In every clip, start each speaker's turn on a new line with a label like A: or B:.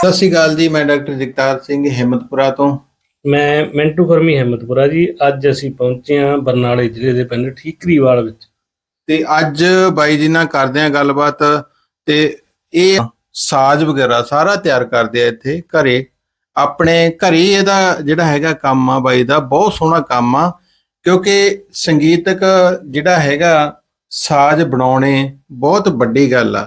A: ਸਤਿ ਸ਼੍ਰੀ ਅਕਾਲ ਜੀ ਮੈਂ ਡਾਕਟਰ ਜਗਤਾਰ ਸਿੰਘ ਹਿੰਮਤਪੁਰਾ ਤੋਂ।
B: ਮੈਂ ਮਿੰਟੂ ਫਰਮੀ ਹਿੰਮਤਪੁਰਾ ਜੀ ਅੱਜ ਅਸੀਂ ਪਹੁੰਚੇ ਹਾਂ ਬਰਨਾਲੇ ਜ਼ਿਲ੍ਹੇ ਦੇ ਪਿੰਡ ਠੀਕਰੀਵਾਲ ਵਿੱਚ।
A: ਤੇ ਅੱਜ ਬਾਈ ਜੀ ਨਾਲ ਕਰਦੇ ਆ ਗੱਲਬਾਤ ਤੇ ਇਹ ਸਾਜ਼ ਵਗੈਰਾ ਸਾਰਾ ਤਿਆਰ ਕਰਦੇ ਆ ਇੱਥੇ ਘਰੇ। ਆਪਣੇ ਘਰੇ ਹੀ ਇਹਦਾ ਜਿਹੜਾ ਹੈਗਾ ਕੰਮ ਆ ਬਾਈ ਦਾ ਬਹੁਤ ਸੋਹਣਾ ਕੰਮ ਆ ਕਿਉਂਕਿ ਸੰਗੀਤਕ ਜਿਹੜਾ ਹੈਗਾ ਸਾਜ਼ ਬਣਾਉਣੇ ਬਹੁਤ ਵੱਡੀ ਗੱਲ ਆ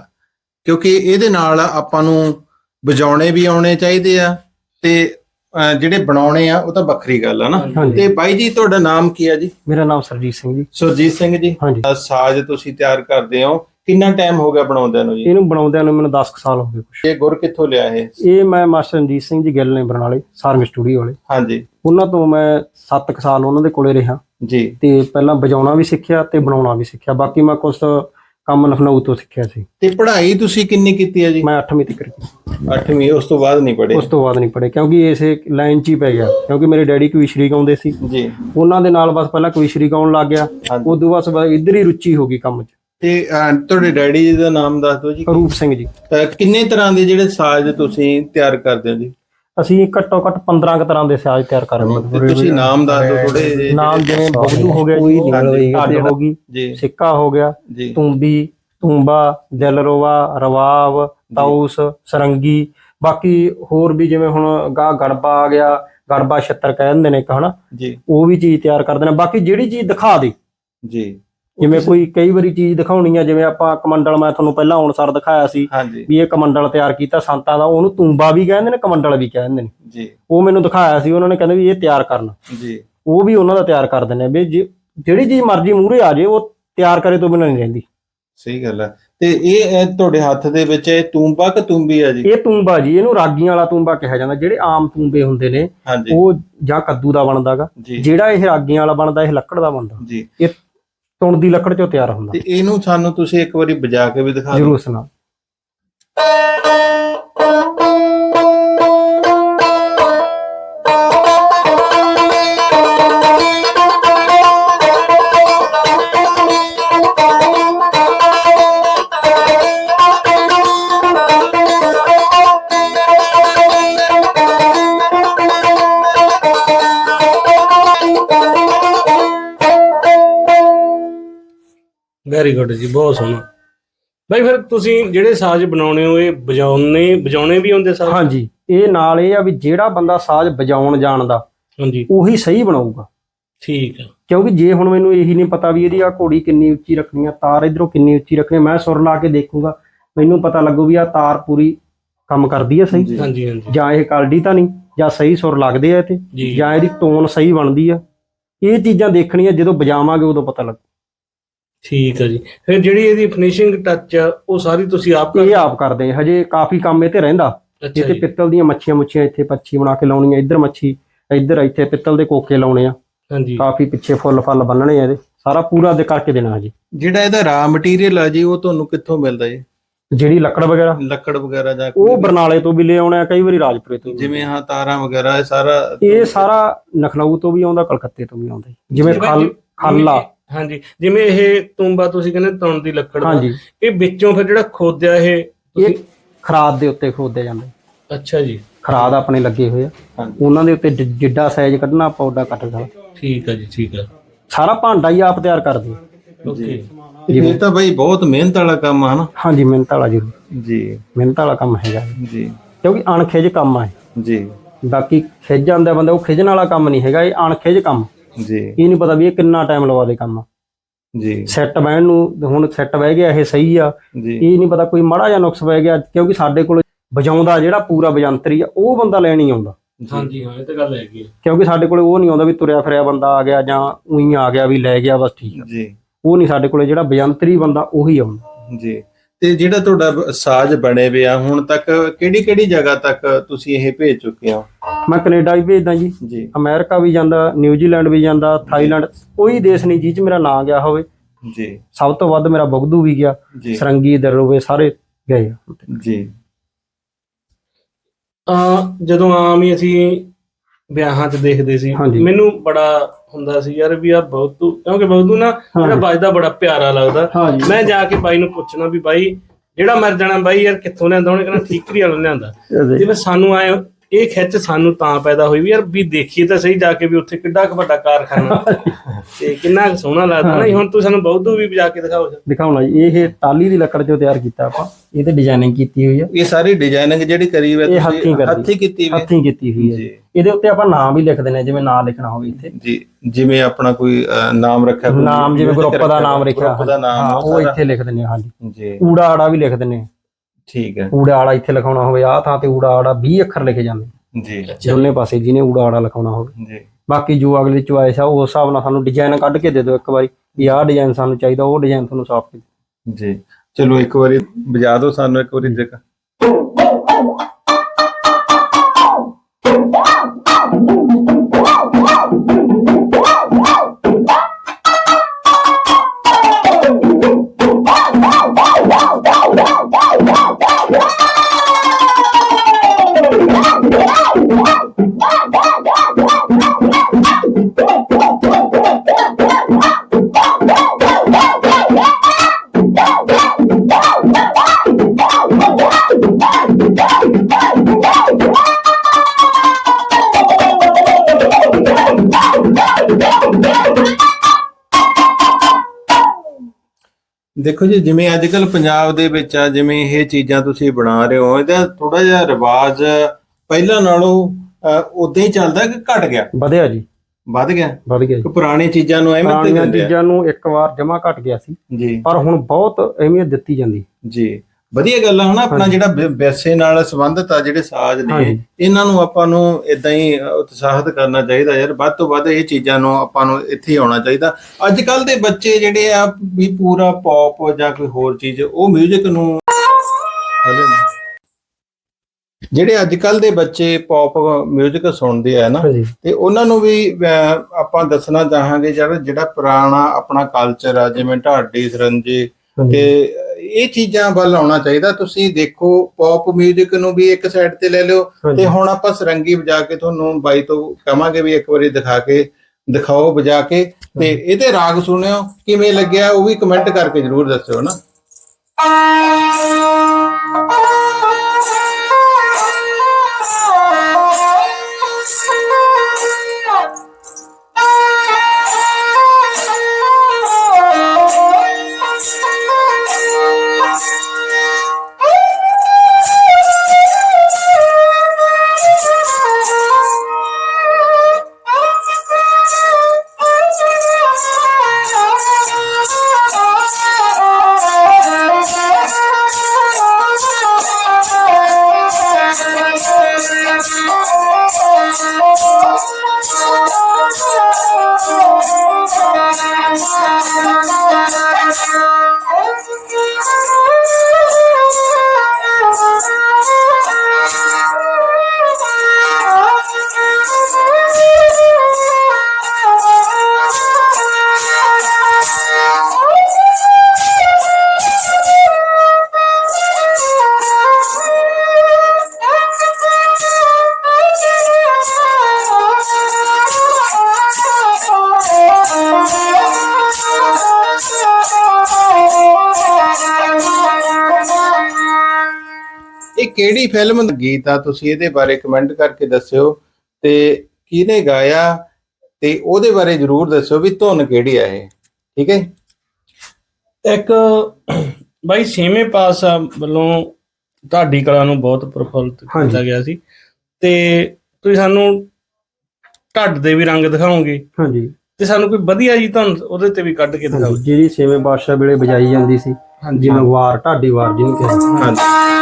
A: ਕਿਉਂਕਿ ਇਹਦੇ ਨਾਲ ਆਪਾਂ ਨੂੰ ਵਜਾਉਣੇ ਵੀ ਆਉਣੇ ਚਾਹੀਦੇ ਆ ਤੇ ਅਹ, ਜਿਹੜੇ ਬਣਾਉਣੇ ਆ ਉਹ ਤਾਂ ਵੱਖਰੀ ਗੱਲ ਆ ਨਾ।
C: ਹਾਂਜੀ।
A: ਤੇ ਬਾਈ ਜੀ ਤੁਹਾਡਾ ਨਾਮ ਕੀ ਆ ਜੀ?
C: ਮੇਰਾ ਨਾਮ ਸਰਜੀਤ ਸਿੰਘ ਜੀ।
A: ਸੁਰਜੀਤ ਸਿੰਘ ਜੀ।
C: ਹਾਂਜੀ।
A: ਸਾਜ਼ ਤੁਸੀਂ ਤਿਆਰ ਕਰਦੇ ਹੋ। ਕਿੰਨਾ ਟਾਈਮ ਹੋ ਗਿਆ ਬਣਾਉਂਦਿਆਂ ਨੂੰ ਜੀ?
C: ਇਹਨੂੰ ਬਣਾਉਂਦਿਆਂ ਨੂੰ ਮੈਨੂੰ 10 ਕੁ ਸਾਲ ਹੋ ਗਏ ਕੁਛ।
A: ਇਹ ਗੁਰ ਕਿੱਥੋਂ ਲਿਆ ਇਹ?
C: ਇਹ ਮੈਂ ਮਾਸਟਰ ਰਣਜੀਤ ਸਿੰਘ ਜੀ ਗਿੱਲ ਨੇ ਬਰਨਾਲੇ ਸਾਰਮੀ ਸਟੂਡੀਓ ਵਾਲੇ।
A: ਹਾਂਜੀ।
C: ਉਹਨਾਂ ਤੋਂ ਮੈਂ 7 ਕੁ ਸਾਲ ਉਹਨਾਂ ਦੇ ਕੋਲੇ ਰਿਹਾ।
A: ਜੀ।
C: ਤੇ ਪਹਿਲਾਂ ਵਜਾਉਣਾ ਵੀ ਸਿੱਖਿਆ ਤੇ ਬਣਾਉਣਾ ਵੀ ਸਿੱਖਿਆ। ਬਾਕੀ ਮੈਂ ਕੁਝ ਕੰਮ ਲਖਨਊ ਤੋਂ ਸਿੱਖਿਆ ਸੀ।
A: ਤੇ ਪੜ੍ਹਾਈ ਤੁਸੀਂ ਕਿੰਨੀ ਕੀਤੀ ਹੈ ਜੀ?
C: ਮੈਂ 8ਵੀਂ ਤੱਕ ਕੀਤੀ।
A: 8ਵੀਂ ਉਸ ਤੋਂ ਬਾਅਦ ਨਹੀਂ ਪੜ੍ਹੇ।
C: ਉਸ ਤੋਂ ਬਾਅਦ ਨਹੀਂ ਪੜ੍ਹੇ ਕਿਉਂਕਿ ਇਸੇ ਲਾਈਨ 'ਚ ਹੀ ਪੈ ਗਿਆ। ਕਿਉਂਕਿ ਮੇਰੇ ਡੈਡੀ ਕਵਿਸ਼ਰੀ ਗਾਉਂਦੇ ਸੀ।
A: ਜੀ।
C: ਉਹਨਾਂ ਦੇ ਨਾਲ ਬਸ ਪਹਿਲਾਂ ਕਵਿਸ਼ਰੀ ਗਾਉਣ ਲੱਗ ਗਿਆ।
A: ਹਾਂਜੀ।
C: ਉਦੋਂ ਬਾਅਦ ਬਸ ਇੱਧਰ ਹੀ ਰੁਚੀ ਹੋ ਗਈ ਕੰਮ 'ਚ।
A: ਤੇ ਤੁਹਾਡੇ ਡੈਡੀ ਜੀ ਦਾ ਨਾਮ ਦੱਸ ਦਿਓ ਜੀ।
C: ਰੂਪ ਸਿੰਘ ਜੀ।
A: ਤਾਂ ਕਿੰਨੇ ਤਰ੍ਹਾਂ ਦੇ ਜਿਹੜੇ ਸਾਜ਼ ਤੁਸੀਂ ਤਿਆਰ ਕਰਦੇ ਹੋ ਜੀ?
C: ਅਸੀਂ ਘੱਟੋ ਘੱਟ 15 ਕੁ ਤਰ੍ਹਾਂ ਦੇ ਸਾਜ਼ ਤਿਆਰ ਕਰ ਰਹੇ
A: ਤੇ ਤੁਸੀਂ ਨਾਮ ਦੱਸ ਦਿਓ ਥੋੜੇ
C: ਨਾਮ ਜਿਵੇਂ ਬਗਦੂ ਹੋ ਗਿਆ। ਜੀ ਢੱਡ ਹੋ ਗਈ
A: ਜੀ।
C: ਸਿੱਕਾ ਹੋ ਗਿਆ
A: ਜੀ।
C: ਤੁੰਬੀ ਤੁੰਬਾ ਦਿਲਰੋਵਾ ਰਵਾਬ ਤਾਊਸ ਸਰੰਗੀ ਬਾਕੀ ਹੋਰ ਵੀ ਜਿਵੇਂ ਹੁਣ ਗਾ ਗੜਬਾ ਆ ਗਿਆ ਗੜਬਾ ਛੱਤਰ ਕਹਿ ਦਿੰਦੇ ਨੇ ਇੱਕ ਹਨਾ?
A: ਜੀ।
C: ਉਹ ਵੀ ਚੀਜ਼ ਤਿਆਰ ਕਰਦੇ ਨੇ। ਬਾਕੀ ਜਿਹੜੀ ਚੀਜ਼ ਦਿਖਾ ਦੇ
A: ਜੀ।
C: ਜਿਵੇਂ ਕੋਈ ਕਈ ਵਾਰੀ ਚੀਜ਼ ਦਿਖਾਉਣੀ ਆ ਜਿਵੇਂ ਆਪਾਂ ਕਮੰਡਲ ਮੈਂ ਤੁਹਾਨੂੰ ਪਹਿਲਾਂ ਅਨੁਸਾਰ ਦਿਖਾਇਆ ਸੀ ਵੀ ਇਹ ਕਮੰਡਲ ਤਿਆਰ ਕੀਤਾ ਸੰਤਾਂ ਦਾ ਉਹਨੂੰ ਤੁੰਬਾ ਵੀ ਕਹਿੰਦੇ ਨੇ ਕਮੰਡਲ ਵੀ ਕਹਿੰਦੇ ਨੇ।
A: ਜੀ।
C: ਉਹ ਮੈਨੂੰ ਦਿਖਾਇਆ ਸੀ ਉਹਨਾਂ ਨੇ ਕਹਿੰਦੇ ਵੀ ਇਹ ਤਿਆਰ ਕਰਨਾ।
A: ਜੀ।
C: ਉਹ ਵੀ ਉਹਨਾਂ ਦਾ ਤਿਆਰ ਕਰ ਦਿੰਦੇ ਆ ਵੀ ਜਿਹੜੀ ਚੀਜ਼ ਮਰਜ਼ੀ ਮੂਹਰੇ ਆ ਜੇ ਉਹ ਤਿਆਰ ਕਰੇ ਤੋਂ ਬਿਨਾਂ ਨਹੀਂ ਰਹਿੰਦੀ।
A: ਸਹੀ ਗੱਲ ਹੈ ਤੇ ਇਹ ਤੁਹਾਡੇ ਹੱਥ ਦੇ ਵਿੱਚ ਇਹ ਤੂੰਬਾ ਕਿ ਤੂੰਬੀ ਆ ਜੀ?
C: ਇਹ ਤੂੰਬਾ ਜੀ ਇਹਨੂੰ ਰਾਗੀਆਂ ਵਾਲਾ ਤੂੰਬਾ ਕਿਹਾ ਜਾਂਦਾ। ਜਿਹੜੇ ਆਮ ਤੂੰਬੇ ਹੁੰਦੇ ਨੇ ਉਹ ਜਾਂ ਕੱਦੂ ਦਾ ਬਣਦਾਗਾ ਜਿਹੜਾ ਇਹ ਰਾਗੀਆਂ ਵਾਲਾ ਬਣਦਾ ਇਹ ਲੱਕੜ ਦਾ ਬਣਦਾ।
A: ਜੀ।
C: ਇਹ ਤੁਣ ਦੀ ਲੱਕੜ ਚੋਂ ਤਿਆਰ ਹੁੰਦਾ।
A: ਤੇ ਇਹਨੂੰ ਸਾਨੂੰ ਤੁਸੀਂ ਇੱਕ ਵਾਰੀ ਵਜਾ ਕੇ ਵੀ ਦਿਖਾ ਦਿਓ।
C: ਜ਼ਰੂਰ ਸੁਣਾ
B: ਵੈਰੀ ਗੁੱਡ ਜੀ ਬਹੁਤ ਸੋਹਣਾ। ਬਾਈ ਫਿਰ ਤੁਸੀਂ ਜਿਹੜੇ ਸਾਜ਼ ਬਣਾਉਣੇ ਹੋ ਇਹ ਵਜਾਉਣੇ ਵਜਾਉਣੇ ਵੀ ਹੁੰਦੇ ਸਾਜ਼?
C: ਹਾਂਜੀ ਇਹ ਨਾਲ ਇਹ ਆ ਵੀ ਜਿਹੜਾ ਬੰਦਾ ਸਾਜ਼ ਵਜਾਉਣ ਜਾਣਦਾ
B: ਹਾਂਜੀ।
C: ਉਹੀ ਸਹੀ ਬਣਾਊਗਾ।
B: ਠੀਕ ਆ।
C: ਕਿਉਂਕਿ ਜੇ ਹੁਣ ਮੈਨੂੰ ਇਹੀ ਨਹੀਂ ਪਤਾ ਵੀ ਇਹਦੀ ਆ ਘੋੜੀ ਕਿੰਨੀ ਉੱਚੀ ਰੱਖਣੀ ਆ ਤਾਰ ਇਧਰੋਂ ਕਿੰਨੀ ਉੱਚੀ ਰੱਖਣੀ ਮੈਂ ਸੁਰ ਲਾ ਕੇ ਦੇਖੂੰਗਾ ਮੈਨੂੰ ਪਤਾ ਲੱਗੂ ਵੀ ਆ ਤਾਰ ਪੂਰੀ ਕੰਮ ਕਰਦੀ ਆ ਸਹੀ।
B: ਹਾਂਜੀ ਹਾਂਜੀ
C: ਜਾਂ ਇਹ ਕਲਡੀ ਤਾਂ ਨਹੀਂ ਜਾਂ ਸਹੀ ਸੁਰ ਲੱਗਦੇ ਆ ਤੇ
B: ਜੀ।
C: ਜਾਂ ਇਹਦੀ ਟੋਨ ਸਹੀ ਬਣਦੀ ਆ। ਇਹ ਚੀਜ਼ਾਂ ਦੇਖਣੀਆਂ ਜਦੋਂ ਵਜਾਵਾਂਗੇ ਉਦੋਂ ਪਤਾ ਲੱਗ।
B: ਠੀਕ ਆ ਜੀ। ਫਿਰ ਜਿਹੜੀ ਇਹਦੀ ਫਿਨਿਸ਼ਿੰਗ ਟੱਚ ਆ ਉਹ ਸਾਰੀ ਤੁਸੀਂ ਆਪ
C: ਇਹ ਆਪ ਕਰਦੇ ਆ। ਹਜੇ ਕਾਫੀ ਕੰਮ ਇਹ ਤੇ ਰਹਿੰਦਾ।
B: ਅੱਛਾ
C: ਇੱਥੇ
B: ਜੀ।
C: ਪਿੱਤਲ ਦੀਆਂ ਮੱਛੀਆਂ ਮੁੱਛੀਆਂ ਇੱਥੇ ਪੱਛੀ ਬਣਾ ਕੇ ਲਾਉਣੀਆਂ ਇੱਧਰ ਮੱਛੀ ਇੱਧਰ ਇੱਥੇ ਪਿੱਤਲ ਦੇ ਕੋਕੇ ਲਾਉਣੇ ਆ।
B: ਹਾਂਜੀ।
C: ਕਾਫੀ ਪਿੱਛੇ ਫੁੱਲ ਫੱਲ ਬੰਨਣੇ ਆ ਇਹਦੇ। ਸਾਰਾ ਪੂਰਾ ਦੇ ਕਰਕੇ ਦੇਣਾ ਜੀ।
A: ਜਿਹੜਾ ਇਹਦਾ ਰਾ ਮਟੀਰੀਅਲ ਆ ਜੀ ਉਹ ਤੁਹਾਨੂੰ ਕਿੱਥੋਂ ਮਿਲਦਾ ਜੀ?
C: ਜਿਹੜੀ ਲੱਕੜ ਵਗੈਰਾ।
A: ਲੱਕੜ ਵਗੈਰਾ ਜਾਂ
C: ਉਹ ਬਰਨਾਲੇ ਤੋਂ ਵੀ ਲੈ ਆਉਣੇ ਆ ਕਈ ਵਾਰੀ ਰਾਜਪੁਰੇ ਤੋਂ ਵੀ।
A: ਜਿਵੇਂ ਹਾਂ ਤਾਰਾਂ ਵਗੈਰਾ ਇਹ ਸਾਰਾ
C: ਇਹ ਸਾਰਾ ਲਖਨਊ ਤੋਂ ਵੀ ਆਉਂਦਾ ਕਲਕੱਤੇ ਤੋਂ ਵੀ ਆਉਂਦਾ ਜੀ। ਜਿਵੇਂ ਖਲ
B: ਜਿਵੇਂ-
C: ਖਾਲਾ।
B: ਹਾਂਜੀ ਜਿਵੇਂ ਇਹ ਤੁੰਬਾ ਤੁਸੀਂ ਕਹਿੰਦੇ ਤੁਣ ਦੀ ਲੱਕੜ ਦਾ
C: ਹਾਂਜੀ।
B: ਇਹ ਵਿੱਚੋਂ ਫਿਰ ਜਿਹੜਾ ਖੋਦਿਆ ਇਹ
C: ਇਹ
B: ਤੁਸੀਂ
C: ਖਰਾਦ ਦੇ ਉੱਤੇ ਖੋਦਿਆ ਜਾਂਦਾ।
B: ਅੱਛਾ ਜੀ।
C: ਖਰਾਦ ਆਪਣੇ ਲੱਗੇ ਹੋਏ ਆ।
A: ਹਾਂਜੀ।
C: ਉਹਨਾਂ ਦੇ ਉੱਤੇ ਜਿ- ਜਿੱਡਾ ਸਾਈਜ਼ ਕੱਢਣਾ ਆਪਾਂ ਕੱਟ ਸਕਦਾ
B: ਠੀਕ ਆ ਜੀ ਠੀਕ ਆ।
C: ਸਾਰਾ ਭਾਂਡਾ ਹੀ ਆਪ ਤਿਆਰ ਕਰਦੇ।
B: ਓਕੇ।
A: ਇਹ ਤਾਂ ਬਈ ਬਹੁਤ ਮਿਹਨਤ ਵਾਲਾ ਕੰਮ ਆ ਹਨਾ?
C: ਹਾਂਜੀ ਮਿਹਨਤ ਵਾਲਾ ਜ਼ਰੂਰ।
A: ਜੀ।
C: ਮਿਹਨਤ ਵਾਲਾ ਕੰਮ ਹੈਗਾ। ਇਹ।
A: ਜੀ।
C: ਕਿਉਂਕਿ ਅਣਖਿਜ ਕੰਮ ਆ ਇਹ।
A: ਜੀ।
C: ਬਾਕੀ ਖਿੱਚ ਜਾਂਦਾ ਬੰਦਾ ਉਹ ਖਿਜਣ ਵਾਲਾ ਕੰਮ ਨਹੀਂ ਹੈਗਾ ਇਹ ਅਣਖਿਜ ਕੰਮ।
A: ਜੀ।
C: ਇਹ ਨਹੀਂ ਪਤਾ ਵੀ ਇਹ ਕਿੰਨਾ ਟਾਈਮ ਲਵਾ ਦੇ ਕੰਮ।
A: ਜੀ।
C: ਸੈੱਟ ਬਹਿਣ ਨੂੰ ਹੁਣ ਸੈੱਟ ਬਹਿ ਗਿਆ ਇਹ ਸਹੀ ਆ।
A: ਜੀ।
C: ਇਹ ਨਹੀਂ ਪਤਾ ਕੋਈ ਮਾੜਾ ਜਿਹਾ ਨੁਕਸ ਪੈ ਗਿਆ ਕਿਉਂਕਿ ਸਾਡੇ ਕੋਲ ਵਜਾਉਂਦਾ ਜਿਹੜਾ ਪੂਰਾ ਵਜੰਤਰੀ ਆ ਉਹ ਬੰਦਾ ਲੈਣ ਹੀ ਆਉਂਦਾ।
B: ਹਾਂਜੀ ਹਾਂ ਇਹ ਤਾਂ ਗੱਲ ਹੈਗੀ ਆ।
C: ਕਿਉਂਕਿ ਸਾਡੇ ਕੋਲੇ ਉਹ ਨਹੀਂ ਆਉਂਦਾ ਵੀ ਤੁਰਿਆ ਫਿਰਿਆ ਬੰਦਾ ਆ ਗਿਆ ਜਾਂ ਉਹੀ ਆ ਗਿਆ ਵੀ ਲੈ ਗਿਆ ਬਸ ਠੀਕ ਆ।
A: ਜੀ।
C: ਉਹ ਨਹੀਂ ਸਾਡੇ ਕੋਲੇ ਜਿਹੜਾ ਵਜੰਤਰੀ ਬੰਦਾ ਉਹੀ ਆਉਂਦਾ।
A: ਜੀ। ਤੇ ਜਿਹੜਾ ਤੁਹਾਡਾ ਸਾਜ਼ ਬਣੇ ਵੇ ਆ ਹੁਣ ਤੱਕ ਕਿਹੜੀ ਕਿਹੜੀ ਜਗ੍ਹਾ ਤੱਕ ਤੁਸੀਂ ਇਹ ਭੇਜ ਚੁੱਕੇ ਹੋ?
C: ਮੈਂ ਕੈਨੇਡਾ ਵੀ ਭੇਜਦਾ ਜੀ।
A: ਜੀ।
C: ਅਮਰੀਕਾ ਵੀ ਜਾਂਦਾ ਨਿਊਜ਼ੀਲੈਂਡ ਵੀ ਜਾਂਦਾ ਥਾਈਲੈਂਡ ਕੋਈ ਦੇਸ਼ ਨਹੀਂ ਜਿਹ 'ਚ ਮੇਰਾ ਨਾਂ ਗਿਆ ਹੋਵੇ।
A: ਜੀ।
C: ਸਭ ਤੋਂ ਵੱਧ ਮੇਰਾ ਬਗਦੂ ਵੀ ਗਿਆ। ਸਰੰਗੀ ਦਰੋਵੇ ਸਾਰੇ ਗਏ।
A: ਜੀ।
B: ਆ ਜਦੋਂ ਆਮ ਹੀ ਅਸੀਂ ਵਿਆਹਾਂ 'ਚ ਦੇਖਦੇ ਸੀ
C: ਹਾਂਜੀ।
B: ਮੈਨੂੰ ਬੜਾ ਹੁੰਦਾ ਸੀ ਯਾਰ ਵੀ ਆ ਬਹੁਤੂ ਕਿਉਂਕਿ ਬਹੁਤੂ ਨਾ ਜਿਹੜਾ ਵੱਜਦਾ ਬੜਾ ਪਿਆਰਾ ਲੱਗਦਾ। ਮੈਂ ਜਾ ਕੇ ਬਾਈ ਨੂੰ ਪੁੱਛਣਾ ਵੀ ਬਾਈ ਜਿਹੜਾ ਮਰ ਜਾਣਾ ਬਾਈ ਯਾਰ ਕਿੱਥੋਂ ਲਿਆਂਦਾ? ਉਹਨੇ ਕਹਿੰਦਾ ਠੀਕਰੀ ਵਾਲਾ ਲਿਆਂਦਾ। ਫਿਰ ਸਾਨੂੰ ਆਏ ਇਹ ਖਿੱਚ ਸਾਨੂੰ ਤਾਂ ਪੈਦਾ ਹੋਈ ਵੀ ਯਾਰ ਵੀ ਦੇਖੀਏ ਤਾਂ ਸਹੀ ਜਾ ਕੇ ਵੀ ਉੱਥੇ ਕਿੱਡਾ ਕੁ ਵੱਡਾ ਕਾਰਖਾਨਾ। ਤੇ ਕਿੰਨਾ ਕੁ ਸੋਹਣਾ ਲੱਗਦਾ ਨਾ ਹੁਣ ਤੂੰ ਸਾਨੂੰ ਬੌਧੂ ਵੀ ਵਜਾ ਕੇ ਦਿਖਾਓ। ਜੀ।
C: ਦਿਖਾਉਣਾ ਜੀ ਇਹ ਟਾਲੀ ਦੀ ਲੱਕੜ ਚੋਂ ਤਿਆਰ ਕੀਤਾ ਆਪਾਂ। ਇਹ ਤੇ ਡਿਜ਼ਾਈਨਿੰਗ ਕੀਤੀ ਹੋਈ ਆ।
A: ਇਹ ਸਾਰੀ ਡਿਜ਼ਾਈਨਿੰਗ ਜਿਹੜੀ ਕਰੀ ਹੋਈ ਹੈ
C: ਹੱਥੀਂ ਕਰਦੀ।
A: ਹੱਥੀਂ ਕੀਤੀ ਹੋਈ ਹੈ।
C: ਹੱਥੀਂ ਕੀਤੀ ਹੋਈ ਹੈ
A: ਜੀ।
C: ਇਹਦੇ ਉੱਤੇ ਆਪਾਂ ਨਾਮ ਵੀ ਲਿਖ ਦਿੰਦੇ ਹਾਂ ਜਿਵੇਂ ਨਾਮ ਲਿਖਣਾ ਹੋਵੇ ਇੱਥੇ।
A: ਜੀ ਜਿਵੇਂ ਆਪਣਾ ਕੋਈ ਨਾਮ ਰੱਖਿਆ ਕੋਈ
C: ਨਾਮ ਜਿਵੇਂ ਗਰੁੱਪ ਦਾ ਨਾਮ
A: ਰੱਖਿਆ, ਦਾ ਨਾਮ
C: ਉਹ। ਇੱਥੇ ਲਿਖ ਦਿੰਦੇ ਹਾਂ ਹਾਂਜੀ।
A: ਜੀ।
C: ਊੜਾ ਆੜਾ ਵੀ ਲਿਖ ਦਿੰਦੇ ਹਾਂ
A: ਠੀਕ ਹੈ।
C: ਊੜਾ ਆੜਾ ਇੱਥੇ ਲਿਖਾਉਣਾ ਹੋਵੇ ਆਹ ਥਾਂ ਤੇ ਊੜਾ ਆੜਾ 20 ਅੱਖਰ ਲਿਖੇ ਜਾਂਦੇ।
A: ਜੀ।
C: ਦੋਨੇ ਪਾਸੇ ਜਿਹਨੇ ਊੜਾ ਆੜਾ ਲਿਖਾਉਣਾ ਹੋਵੇ।
A: ਜੀ।
C: ਬਾਕੀ ਜੋ ਅਗਲੀ ਚੁਆਇਸ ਆ ਉਸ ਹਿਸਾਬ ਨਾਲ ਸਾਨੂੰ ਡਿਜ਼ਾਈਨ ਕੱਢ ਕੇ ਦੇ ਦਿਓ ਇੱਕ ਵਾਰੀ ਵੀ ਆਹ ਡਿਜ਼ਾਈਨ ਸਾਨੂੰ ਚਾਹੀਦਾ ਉਹ ਡਿਜ਼ਾਈਨ ਤੁਹਾਨੂੰ ਸਾਫ਼ ਕਰ।
A: ਜੀ। ਚਲੋ ਇੱਕ ਵਾਰੀ ਵਜਾ ਦਿਓ ਸਾਨੂੰ ਇੱਕ ਵਾਰੀ ਦੇਖ। ਦੇਖੋ ਜੀ ਜਿਵੇਂ ਅੱਜ ਕੱਲ ਪੰਜਾਬ ਦੇ ਵਿੱਚ ਆ ਜਿਵੇਂ ਇਹ ਚੀਜ਼ਾਂ ਤੁਸੀਂ ਬਣਾ ਰਹੇ ਹੋ ਇਹਦਾ ਥੋੜਾ ਜਿਹਾ ਰਿਵਾਜ ਪਹਿਲਾਂ ਨਾਲੋਂ ਉਦਾਂ ਹੀ ਚੱਲਦਾ ਕਿ ਘਟ ਗਿਆ?
C: ਵਧਿਆ ਜੀ।
A: ਵੱਧ ਗਿਆ?
C: ਵਧ ਗਿਆ ਜੀ।
A: ਕਿ ਪੁਰਾਣੀ ਚੀਜ਼ਾਂ ਨੂੰ ਅਹਿਮੀਅਤ ਦਿੰਦੇ ਆ?
C: ਚੀਜ਼ਾਂ ਨੂੰ ਇੱਕ ਵਾਰ ਜਮਾ ਘਟ ਗਿਆ ਸੀ।
A: ਜੀ।
C: ਪਰ ਹੁਣ ਬਹੁਤ ਅਹਿਮੀਅਤ ਦਿੱਤੀ ਜਾਂਦੀ।
A: ਜੀ। ਵਧੀਆ ਗੱਲ ਆ ਹਨਾ ਆਪਣਾ ਜਿਹੜਾ ਵਿ- ਵਿਰਸੇ ਨਾਲ ਸੰਬੰਧਿਤ ਆ ਜਿਹੜੇ ਸਾਜ਼ ਨੇ
C: ਹਾਂਜੀ।
A: ਇਹਨਾਂ ਨੂੰ ਆਪਾਂ ਨੂੰ ਇਦਾਂ ਹੀ ਅ, ਉਤਸ਼ਾਹਿਤ ਕਰਨਾ ਚਾਹੀਦਾ ਯਾਰ ਵੱਧ ਤੋਂ ਵੱਧ ਇਹ ਚੀਜ਼ਾਂ ਨੂੰ ਆਪਾਂ ਨੂੰ ਇੱਥੇ ਹੀ ਆਉਣਾ ਚਾਹੀਦਾ ਅੱਜ ਕੱਲ ਦੇ ਬੱਚੇ ਜਿਹੜੇ ਆ ਵੀ ਪੂਰਾ ਪੌਪ ਜਾਂ ਕੋਈ ਹੋਰ ਚੀਜ਼ ਉਹ 뮤직 ਨੂੰ ਹਲੇ ਨਹੀਂ। ਜਿਹੜੇ ਅੱਜ ਕੱਲ ਦੇ ਬੱਚੇ ਪੌਪ 뮤직 ਸੁਣਦੇ ਆ ਨਾ
C: ਹਾਂਜੀ
A: ਤੇ ਉਹਨਾਂ ਨੂੰ ਵੀ ਅਹ, ਆਪਾਂ ਦੱਸਣਾ ਚਾਹਾਂਗੇ ਜਿਹੜਾ ਜਿਹੜਾ ਪੁਰਾਣਾ ਆਪਣਾ ਕਲਚਰ ਆ ਜਿਵੇਂ ਢਾਡੀ ਸਰੰਜੇ ਤੇ ਇਹ ਚੀਜ਼ਾਂ ਵੱਲ ਆਉਣਾ ਚਾਹੀਦਾ। ਤੁਸੀਂ ਦੇਖੋ ਪੌਪ 뮤직 ਨੂੰ ਵੀ ਇੱਕ ਸਾਈਡ ਤੇ ਲੈ ਲਿਓ ਤੇ ਹੁਣ ਆਪਾਂ ਸਰੰਗੀ ਵਜਾ ਕੇ ਤੁਹਾਨੂੰ ਬਾਈ ਤੋਂ ਕਵਾਂਗੇ ਵੀ ਇੱਕ ਵਾਰੀ ਦਿਖਾ ਕੇ ਦਿਖਾਓ ਵਜਾ ਕੇ ਤੇ ਇਹਦੇ ਰਾਗ ਸੁਣਿਓ ਕਿਵੇਂ ਲੱਗਿਆ ਉਹ ਵੀ ਕਮੈਂਟ ਕਰਕੇ ਜਰੂਰ ਦੱਸਿਓ ਨਾ। ਕਿਹੜੀ ਫਿਲਮ ਦਾ ਗੀਤ ਆ ਤੁਸੀਂ ਇਹਦੇ ਬਾਰੇ ਕਮੈਂਟ ਕਰਕੇ ਦੱਸਿਓ ਤੇ ਕਿਹਨੇ ਗਾਇਆ ਤੇ ਉਹਦੇ ਬਾਰੇ ਜਰੂਰ ਦੱਸਿਓ ਵੀ ਧੁਨ ਕਿਹੜੀ ਆ ਇਹ। ਠੀਕ ਹੈ
B: ਇੱਕ ਬਾਈ ਛੇਵੇਂ ਪਾਤਸ਼ਾਹ ਵੱਲੋਂ ਢਾਡੀ ਕਲਾ ਨੂੰ ਬਹੁਤ ਪ੍ਰਫੁੱਲਤ। ਕੀਤਾ ਗਿਆ ਸੀ ਤੇ ਤੁਸੀਂ ਸਾਨੂੰ ਢੱਡ ਦੇ ਵੀ ਰੰਗ ਦਿਖਾਓਗੇ
C: ਹਾਂਜੀ।
B: ਤੇ ਸਾਨੂੰ ਕੋਈ ਵਧੀਆ ਜੀ ਤੁਹਾਨੂੰ ਉਹਦੇ ਤੇ ਵੀ ਕੱਢ ਕੇ ਦਿਖਾਓ।
C: ਜਿਹੜੀ ਛੇਵੇਂ ਬਾਦਸ਼ਾਹ ਵੇਲੇ ਵਜਾਈ ਜਾਂਦੀ ਸੀ ਜਿਵੇਂ ਵਾਰ ਢਾਡੀ ਵਾਰ ਜਿਹਨੂੰ ਕਹਿੰਦੇ
A: ਹਾਂਜੀ।